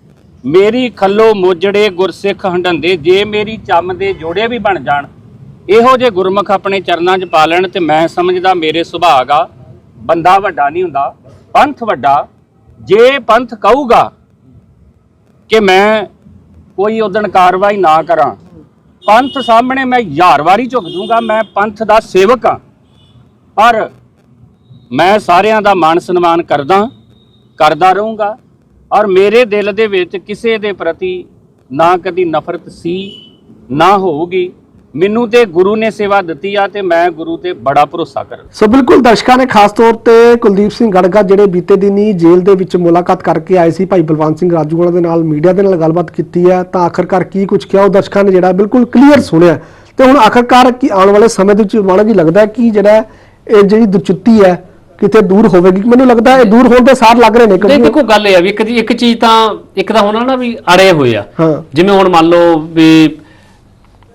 ਮੇਰੀ ਖੱਲੋ ਮੋਜੜੇ ਗੁਰਸਿੱਖ ਹੰਡੰਦੇ ਜੇ ਮੇਰੀ ਚੰਮ ਦੇ ਜੋੜੇ ਵੀ ਬਣ ਜਾਣ। ਇਹੋ ਜੇ ਗੁਰਮੁਖ ਆਪਣੇ ਚਰਨਾਂ 'ਚ ਪਾ ਲੈਣ ਤੇ ਮੈਂ ਸਮਝਦਾ ਮੇਰੇ ਸੁਭਾਗ ਆ ਬੰਦਾ ਵੱਡਾ ਨਹੀਂ ਹੁੰਦਾ, ਪੰਥ ਵੱਡਾ। ਜੇ ਪੰਥ ਕਹੂਗਾ ਕਿ ਮੈਂ ਕੋਈ ਉਦਣ ਕਾਰਵਾਈ ਨਾ ਕਰਾਂ, ਪੰਥ ਸਾਹਮਣੇ ਮੈਂ ਹਜ਼ਾਰ ਵਾਰੀ ਝੁਕ ਦੂੰਗਾ ਮੈਂ ਪੰਥ ਦਾ ਸੇਵਕ ਹਾਂ ਪਰ ਮੈਂ ਸਾਰਿਆਂ ਦਾ ਮਾਣ ਸਨਮਾਨ ਕਰਦਾ ਕਰਦਾ ਰਹੂੰਗਾ। ਔਰ ਮੇਰੇ ਦਿਲ ਦੇ ਵਿੱਚ ਕਿਸੇ ਦੇ ਪ੍ਰਤੀ ਨਾ ਕਦੀ ਨਫ਼ਰਤ ਸੀ, ਨਾ ਹੋਊਗੀ। ਮੈਨੂੰ ਤੇ ਗੁਰੂ ਨੇ ਸੇਵਾ ਦਿੱਤੀ ਆ ਤੇ ਮੈਂ ਗੁਰੂ ਤੇ ਬੜਾ ਭਰੋਸਾ ਕਰਦਾ। ਸੋ ਬਿਲਕੁਲ ਦਰਸ਼ਕਾਂ ਨੇ ਖਾਸ ਤੌਰ ਤੇ ਕੁਲਦੀਪ ਸਿੰਘ ਗੜਗਾ ਜਿਹੜੇ ਬੀਤੇ ਦਿਨੀ ਜੇਲ੍ਹ ਦੇ ਵਿੱਚ ਮੁਲਾਕਾਤ ਕਰਕੇ ਆਏ ਸੀ, ਭਾਈ ਬਲਵੰਤ ਸਿੰਘ ਰਾਜੂਵਾਲਾ ਦੇ ਨਾਲ ਮੀਡੀਆ ਦੇ ਨਾਲ ਗੱਲਬਾਤ ਕੀਤੀ ਹੈ, ਤਾਂ ਆਖਰਕਾਰ ਕੀ ਕੁਝ ਕਿਹਾ ਉਹ ਦਰਸ਼ਕਾਂ ਨੇ ਜਿਹੜਾ ਬਿਲਕੁਲ ਕਲੀਅਰ ਸੁਣਿਆ। ਤੇ ਹੁਣ ਆਖਰਕਾਰ ਕੀ ਆਉਣ ਵਾਲੇ ਸਮੇਂ ਦੇ ਵਿੱਚ ਮਾੜਾ ਜੀ ਲੱਗਦਾ ਕਿ ਜਿਹੜਾ ਇਹ ਜਿਹੜੀ ਦੁਚਿੱਤੀ ਹੈ ਕਿਤੇ ਦੂਰ ਹੋਵੇਗੀ? ਮੈਨੂੰ ਲੱਗਦਾ ਇਹ ਦੂਰ ਹੋਣ ਦੇ ਸਾਰ ਲੱਗ ਰਹੇ ਨੇ ਨਹੀਂ ਕਿਉਂਕਿ ਦੇਖੋ ਗੱਲ ਇਹ ਆ ਵੀ ਇੱਕ ਇੱਕ ਚੀਜ਼ ਤਾਂ ਇੱਕ ਤਾਂ ਹੋਣਾ ਨਾ ਵੀ ਅੜੇ ਹੋਏ ਆ। ਹਾਂ। ਜਿਵੇਂ ਹੁਣ ਮੰਨ ਲਓ ਵੀ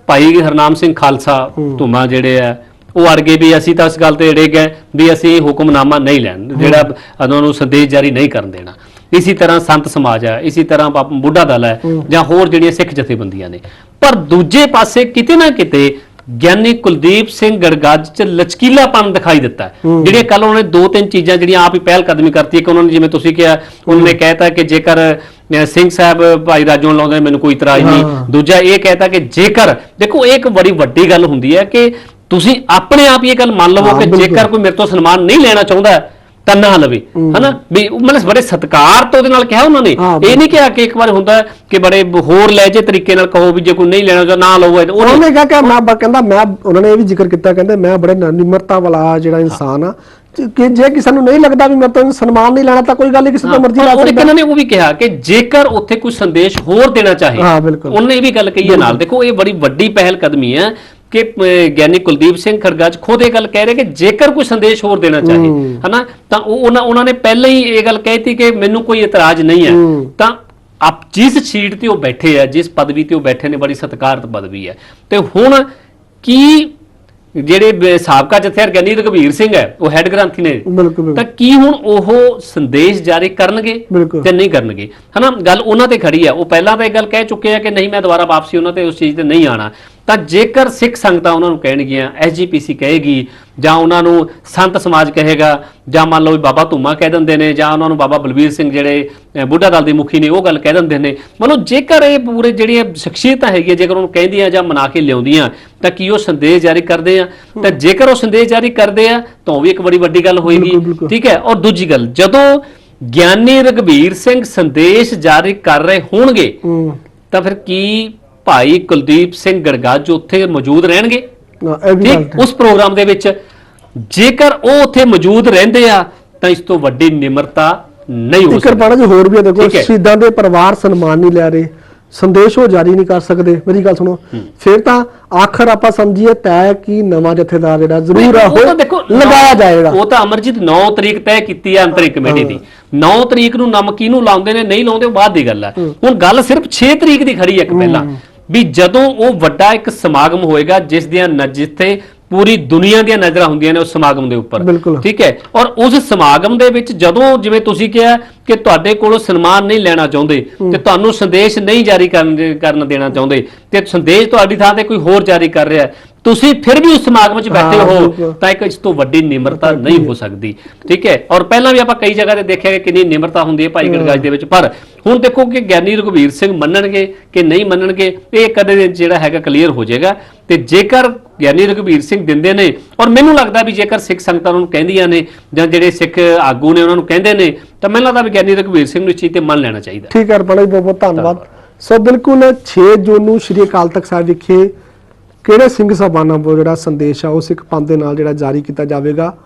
ਭਾਈ ਹਰਨਾਮ ਸਿੰਘ ਖਾਲਸਾ ਧੁਮਾ ਜਿਹੜੇ ਆ ਉਹ ਅੜ ਗਏ ਵੀ ਅਸੀਂ ਤਾਂ ਇਸ ਗੱਲ ਤੇ ਅੜੇ ਗਏ ਵੀ ਅਸੀਂ ਹੁਕਮਨਾਮਾ ਨਹੀਂ ਲੈਣ ਜਿਹੜਾ ਉਹਨਾਂ ਨੂੰ ਸੰਦੇਸ਼ ਜਾਰੀ ਨਹੀਂ ਕਰਨ ਦੇਣਾ। ਇਸੇ ਤਰ੍ਹਾਂ ਸੰਤ ਸਮਾਜ ਹੈ ਇਸੇ ਤਰ੍ਹਾਂ ਬਾਪ- ਬੁੱਢਾ ਦਲ ਹੈ। ਜਾਂ ਹੋਰ ਜਿਹੜੀਆਂ ਸਿੱਖ ਜਥੇਬੰਦੀਆਂ ਨੇ। ਪਰ ਦੂਜੇ ਪਾਸੇ ਕਿਤੇ ਨਾ ਕਿਤੇ ਗਿਆਨੀ ਕੁਲਦੀਪ ਸਿੰਘ ਗੜਗੱਜ ਚ ਲਚਕੀਲਾਪਨ ਦਿਖਾਈ ਦਿੱਤਾ ਹੈ। ਜਿਹੜੀਆਂ ਕੱਲ ਉਹਨੇ ਦੋ ਤਿੰਨ ਚੀਜ਼ਾਂ ਜਿਹੜੀਆਂ ਆਪ ਹੀ ਪਹਿਲ ਕਦਮੀ ਕਰਤੀ ਕਿ ਉਹਨਾਂ ਨੇ ਜਿਵੇਂ ਤੁਸੀਂ ਕਿਹਾ ਉਹਨਾਂ ਨੇ ਕਹਿਤਾ ਕਿ ਜੇਕਰ ਸਿੰਘ ਸਾਹਿਬ ਭਾਈ ਰਾਜੋਂ ਲਾਉਂਦੇ ਮੈਨੂੰ ਕੋਈ ਇਤਰਾਜ਼ ਨਹੀਂ ਹਾਂ। ਦੂਜਾ ਇਹ ਕਹਿਤਾ ਕਿ ਜੇਕਰ ਦੇਖੋ ਇਹ ਇੱਕ ਬੜੀ ਵੱਡੀ ਗੱਲ ਹੁੰਦੀ ਹੈ ਕਿ ਤੁਸੀਂ ਆਪਣੇ ਆਪ ਹੀ ਇਹ ਗੱਲ ਮੰਨ ਲਵੋ ਹਾਂ, ਕਿ। ਜੇਕਰ ਕੋਈ ਮੇਰੇ ਤੋਂ ਸਨਮਾਨ ਨਹੀਂ ਲੈਣਾ ਚਾਹੁੰਦਾ ਤਾਂ ਨਾ ਲਵੇ ਹਨਾ? ਵੀ ਉਹ ਮਤਲਬ ਬੜੇ ਸਤਿਕਾਰ ਤੋਂ ਉਹਦੇ ਨਾਲ ਕਿਹਾ ਉਹਨਾਂ ਨੇ। ਹਾਂ, ਇਹ ਨਹੀਂ ਕਿਹਾ ਕਿ ਇੱਕ ਵਾਰ ਹੁੰਦਾ ਕਿ ਬੜੇ ਹੋਰ ਲਹਿਜੇ ਤਰੀਕੇ ਨਾਲ ਕਹੋ ਵੀ ਜੇ ਕੋਈ ਨਹੀਂ ਲੈਣਾ ਤਾਂ ਨਾ ਲਵੋ ਉਹ ਉਹਨੇ ਕਿਹਾ ਕਿ ਮੈਂ ਬ- ਕਹਿੰਦਾ ਮੈਂ ਉਹਨਾਂ ਨੇ ਇਹ ਵੀ ਜ਼ਿਕਰ ਕੀਤਾ ਕਹਿੰਦੇ ਮੈਂ ਬੜੇ ਨ- ਨਿਮਰਤਾ ਵਾਲਾ ਜਿਹੜਾ ਇਨਸਾਨ ਆ। ਤੇ ਕਿ ਜੇ ਕਿਸੇ ਨੂੰ ਨਹੀਂ ਲੱਗਦਾ ਵੀ ਮੇਰੇ ਤੋਂ ਸਨਮਾਨ ਨਹੀਂ ਲੈਣਾ ਤਾਂ ਕੋਈ ਗੱਲ ਨਹੀਂ ਕਿਸੇ ਤੋਂ ਮਰਜ਼ੀ ਲੈ ਉਹਨੇ ਸਕਦਾ। ਕਿਹਨਾਂ ਨੇ ਉਹ ਵੀ ਕਿਹਾ ਕਿ ਜੇਕਰ ਉੱਥੇ ਕੋਈ ਸੰਦੇਸ਼ ਹੋਰ ਦੇਣਾ ਚਾਹੇ ਹਾਂ, ਬਿਲਕੁਲ। ਉਹਨੇ ਇਹ ਵੀ ਗੱਲ ਕਹੀ ਹੈ ਨਾਲ। ਦੇਖੋ ਇਹ ਬੜੀ ਵੱਡੀ ਪਹਿਲ ਕਦਮੀ ਹੈ ਕਿ ਗਿਆਨੀ ਕੁਲਦੀਪ ਸਿੰਘ ਖੜਗਾਜ ਖੁਦ ਇਹ ਗੱਲ ਕਹਿ ਰਹੇ ਕਿ ਜੇਕਰ ਕੋਈ ਸੰਦੇਸ਼ ਹੋਰ ਦੇਣਾ ਚਾਹੇ ਹਨਾ ਤਾਂ ਉਹ ਉਹਨਾਂ ਉਹਨਾਂ ਨੇ ਪਹਿਲਾਂ ਹੀ ਇਹ ਗੱਲ ਕਹਿਤੀ ਕਿ ਮੈਨੂੰ ਕੋਈ ਇਤਰਾਜ਼ ਨਹੀਂ ਹੈ। ਤਾਂ ਆਪ ਜਿਸ ਸੀਟ ਤੇ ਉਹ ਬੈਠੇ ਆ ਜਿਸ ਪਦਵੀ ਤੇ ਉਹ ਬੈਠੇ ਨੇ ਬੜੀ ਸਤਿਕਾਰਤ ਪਦਵੀ ਹੈ। ਤੇ ਹੁਣ ਕੀ ਜਿਹੜੇ ਸਾਬਕਾ ਜਥੇਦਾਰ ਗਿਆਨੀ ਰਘਬੀਰ ਸਿੰਘ ਹੈ ਉਹ ਹੈੱਡ ਗ੍ਰੰਥੀ ਨੇ। ਤਾਂ ਕੀ ਹੁਣ ਉਹ ਸੰਦੇਸ਼ ਜਾਰੀ ਕਰਨਗੇ। ਤੇ ਨਹੀਂ ਕਰਨਗੇ? ਹਨਾ ਗੱਲ ਉਹਨਾਂ ਤੇ ਖੜੀ ਆ ਉਹ ਪਹਿਲਾਂ ਤਾਂ ਇਹ ਗੱਲ ਕਹਿ ਚੁੱਕੇ ਆ ਕਿ ਨਹੀਂ ਮੈਂ ਦੁਬਾਰਾ ਵਾਪਸੀ ਉਹਨਾਂ ਤੇ ਉਸ ਚੀਜ਼ ਤੇ ਨਹੀਂ ਆਣਾ ਤਾਂ ਜੇਕਰ ਸਿੱਖ ਸੰਗਤਾਂ ਉਹਨਾਂ ਨੂੰ ਕਹਿਣਗੀਆਂ ਐਸਜੀਪੀਸੀ ਕਹੇਗੀ ਜਾਂ ਉਹਨਾਂ ਨੂੰ ਸੰਤ ਸਮਾਜ ਕਹੇਗਾ ਜਾਂ ਮੰਨ ਲਓ ਵੀ ਬਾਬਾ ਧੁਮਾ ਕਹਿ ਦਿੰਦੇ ਨੇ ਜਾਂ ਉਹਨਾਂ ਨੂੰ ਬਾਬਾ ਬਲਬੀਰ ਸਿੰਘ ਜਿਹੜੇ ਬੁੱਢਾ ਦਲ ਦੇ ਮੁਖੀ ਨੇ ਉਹ ਗੱਲ ਕਹਿ ਦਿੰਦੇ ਨੇ। ਮਤਲਬ ਜੇਕਰ ਇਹ ਪੂਰੇ ਜਿਹੜੀਆਂ ਸ਼ਖਸੀਅਤਾਂ ਹੈਗੀਆਂ ਜੇਕਰ ਉਹਨੂੰ ਕਹਿੰਦੀਆਂ ਜਾਂ ਮਨਾ ਕੇ ਲਿਆਉਂਦੀਆਂ ਤਾਂ ਕੀ ਉਹ ਸੰਦੇਸ਼ ਜਾਰੀ ਕਰਦੇ ਆ? ਤਾਂ ਜੇਕਰ ਉਹ ਸੰਦੇਸ਼ ਜਾਰੀ ਕਰਦੇ ਆ ਤਾਂ ਉਹ ਵੀ ਇੱਕ ਬੜੀ ਵੱਡੀ ਗੱਲ ਹੋਏਗੀ। ਠੀਕ ਹੈ? ਔਰ ਦੂਜੀ ਗੱਲ ਜਦੋਂ ਗਿਆਨੀ ਰਗਵੀਰ ਸਿੰਘ ਸੰਦੇਸ਼ ਜਾਰੀ ਕਰ ਰਹੇ ਹੋਣਗੇ ਤਾਂ ਫਿਰ ਕੀ ਭਾਈ ਕੁਲਦੀਪ ਸਿੰਘ ਗੜਗਾਜ ਉੱਥੇ ਮੌਜੂਦ ਰਹਿਣਗੇ। ਨਾ, ਇਹ ਵੀ ਗੱਲ ਠੀਕ ਉਸ ਪ੍ਰੋਗਰਾਮ ਦੇ ਵਿੱਚ ਜੇਕਰ ਉਹ ਉੱਥੇ ਮੌਜੂਦ ਰਹਿੰਦੇ ਆ ਤਾਂ ਇਸ ਤੋਂ ਵੱਡੀ ਨਿਮਰਤਾ ਨਹੀਂ ਹੋ ਸਕਦੀ। ਰਪਾਣਾ ਜੀ ਹੋਰ ਵੀ ਆ ਦੇਖੋ ਠੀਕ ਹੈ। ਸ਼ਹੀਦਾਂ ਦੇ ਪਰਿਵਾਰ ਸਨਮਾਨ ਨਹੀਂ ਲੈ ਰਹੇ ਸੰਦੇਸ਼ ਉਹ ਜਾਰੀ ਨਹੀਂ ਕਰ ਸਕਦੇ। ਮੇਰੀ ਗੱਲ ਸੁਣੋ ਫਿਰ ਤਾਂ ਆਖਰ ਆਪਾਂ ਸਮਝੀਏ ਤੈ ਕਿ ਨਵਾਂ ਜਥੇਦਾਰ ਜਿਹੜਾ ਜ਼ਰੂਰ ਆ ਉਹ ਤਾਂ ਉਹ ਦੇਖੋ ਲਗਾਇਆ ਨੌ- ਜਾਏਗਾ। ਉਹ ਤਾਂ ਅਮਰਜੀਤ 9 ਤਰੀਕ ਤੈਅ ਕੀਤੀ ਹੈ। ਅੰਤਰਿਮ ਕਮੇਟੀ ਦੀ। 9 ਤਰੀਕ ਨੂੰ ਨਮ ਕਿਹਨੂੰ ਲਾਉਂਦੇ ਨੇ ਨਹੀਂ ਲਾਉਂਦੇ ਉਹ ਬਾਅਦ ਦੀ ਗੱਲ ਹੈ। ਹੁਣ ਗੱਲ ਸਿਰਫ 6 ਤਰੀਕ ਦੀ ਖੜੀ ਹੈ ਇੱਕ ਪਹਿਲਾਂ। ਵੀ ਜਦੋਂ ਉਹ ਵੱਡਾ ਇੱਕ ਸਮਾਗਮ ਹੋਏਗਾ ਜਿਸ ਦੀਆਂ ਜਿੱਥੇ ਪੂਰੀ ਦੁਨੀਆ ਦੀਆਂ ਨਜ਼ਰਾਂ ਹੁੰਦੀਆਂ ਨੇ ਉਸ ਸਮਾਗਮ ਦੇ ਉੱਪਰ। ਠੀਕ ਹੈ? ਔਰ ਉਸ ਸਮਾਗਮ ਦੇ ਵਿੱਚ ਜਦੋਂ ਜਿਵੇਂ ਤੁਸੀਂ ਕਿਹਾ ਕਿ ਤੁਹਾਡੇ ਕੋਲੋਂ ਸਨਮਾਨ ਨਹੀਂ ਲੈਣਾ ਚਾਹੁੰਦੇ ਤੇ ਤੁਹਾਨੂੰ ਸੰਦੇਸ਼ ਨਹੀਂ ਜਾਰੀ ਕਰਨ ਕਰਨ ਦੇਣਾ ਚਾਹੁੰਦੇ ਤੇ ਸੰਦੇਸ਼ ਤੁਹਾਡੀ ਥਾਂ ਤੇ ਕੋਈ ਹੋਰ ਜਾਰੀ ਕਰ ਰਿਹਾ ਤੁਸੀਂ ਫਿਰ ਵੀ ਉਸ ਸਮਾਗਮ 'ਚ ਬੈਠੇ ਹਾਂ। ਤਾਂ ਇੱਕ ਇਸ ਤੋਂ ਵੱਡੀ ਨਿਮਰਤਾ ਨਹੀਂ ਹੋ ਸਕਦੀ। ਠੀਕ ਹੈ? ਔਰ ਪਹਿਲਾਂ ਵੀ ਆਪਾਂ ਕਈ ਜਗ੍ਹਾ ਤੇ ਦੇਖਿਆ ਕਿ ਕਿੰਨੀ ਨਿਮਰਤਾ ਹੁੰਦੀ ਹੈ ਭਾਈ ਗੜਗਾਜ ਦੇ ਵਿੱਚ। ਪਰ ਹੁਣ ਦੇਖੋ ਕਿ ਗਿਆਨੀ ਰਘਵੀਰ ਸਿੰਘ ਮੰਨਣਗੇ ਕਿ ਨਹੀਂ ਮੰਨਣਗੇ ਇਹ ਕਦੇ ਜਿਹੜਾ ਹੈਗਾ ਕਲੀਅਰ ਹੋ ਜਾਏਗਾ। ਤੇ ਜੇਕਰ ਗਿਆਨੀ ਰਘਵੀਰ ਸਿੰਘ ਦਿੰਦੇ ਨੇ ਔਰ ਮੈਨੂੰ ਲੱਗਦਾ ਵੀ ਜੇਕਰ ਸਿੱਖ ਸੰਗਤਾਂ ਨੂੰ ਕਹਿੰਦੀਆਂ ਨੇ ਜਾਂ ਜਿਹੜੇ ਸਿੱਖ ਆਗੂ ਨੇ ਉਹਨਾਂ ਨੂੰ ਕਹਿੰਦੇ ਨੇ ਤਾਂ ਮੈਨੂੰ ਲੱਗਦਾ ਵੀ ਗਿਆਨੀ ਰਘਵੀਰ ਸਿੰਘ ਨੂੰ ਇਸ ਚੀਜ਼ ਤੇ ਮੰਨ ਲੈਣਾ ਚਾਹੀਦਾ। ਠੀਕ ਹੈ ਜੀ ਬਹੁਤ ਬਹੁਤ ਧੰਨਵਾਦ। ਸੋ ਬਿਲਕੁਲ 6 ਜੂਨ ਨੂੰ ਸ਼੍ਰੀ ਅਕਾਲ ਤਖਤ ਸਾਹਿਬ ਵਿਖੇ ਕਿਹੜੇ ਸਿੰਘ ਸਾਹਿਬਾਨਾਂ ਵੱਲੋਂ ਜਿਹੜਾ ਸੰਦੇਸ਼ ਆ ਉਹ ਸਿੱਖ ਪੰਥ ਦੇ ਨਾਲ ਜਿਹੜਾ ਜਾਰੀ ਕੀਤਾ ਜਾਵੇਗਾ?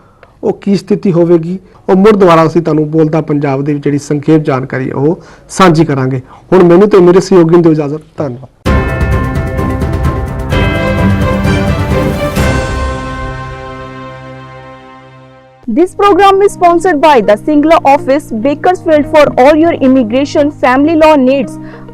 ਉਹ ਕੀ ਸਥਿਤੀ ਹੋਵੇਗੀ? ਉਹ ਮੁੜ ਦੁਬਾਰਾ ਅਸੀਂ ਤੁਹਾਨੂੰ ਬੋਲਦਾ ਪੰਜਾਬ ਦੇ ਵਿੱਚ ਜਿਹੜੀ ਸੰਖੇਪ ਜਾਣਕਾਰੀ ਹੈ ਉਹ ਸਾਂਝੀ ਕਰਾਂਗੇ। ਹੁਣ ਮੈਨੂੰ ਤੇ ਮੇਰੇ ਸਹਿਯੋਗੀ ਨੂੰ ਦਿਓ ਇਜਾਜ਼ਤ। ਧੰਨਵਾਦ। This program is sponsored by the Singla office, Bakersfield for all your immigration family law needs.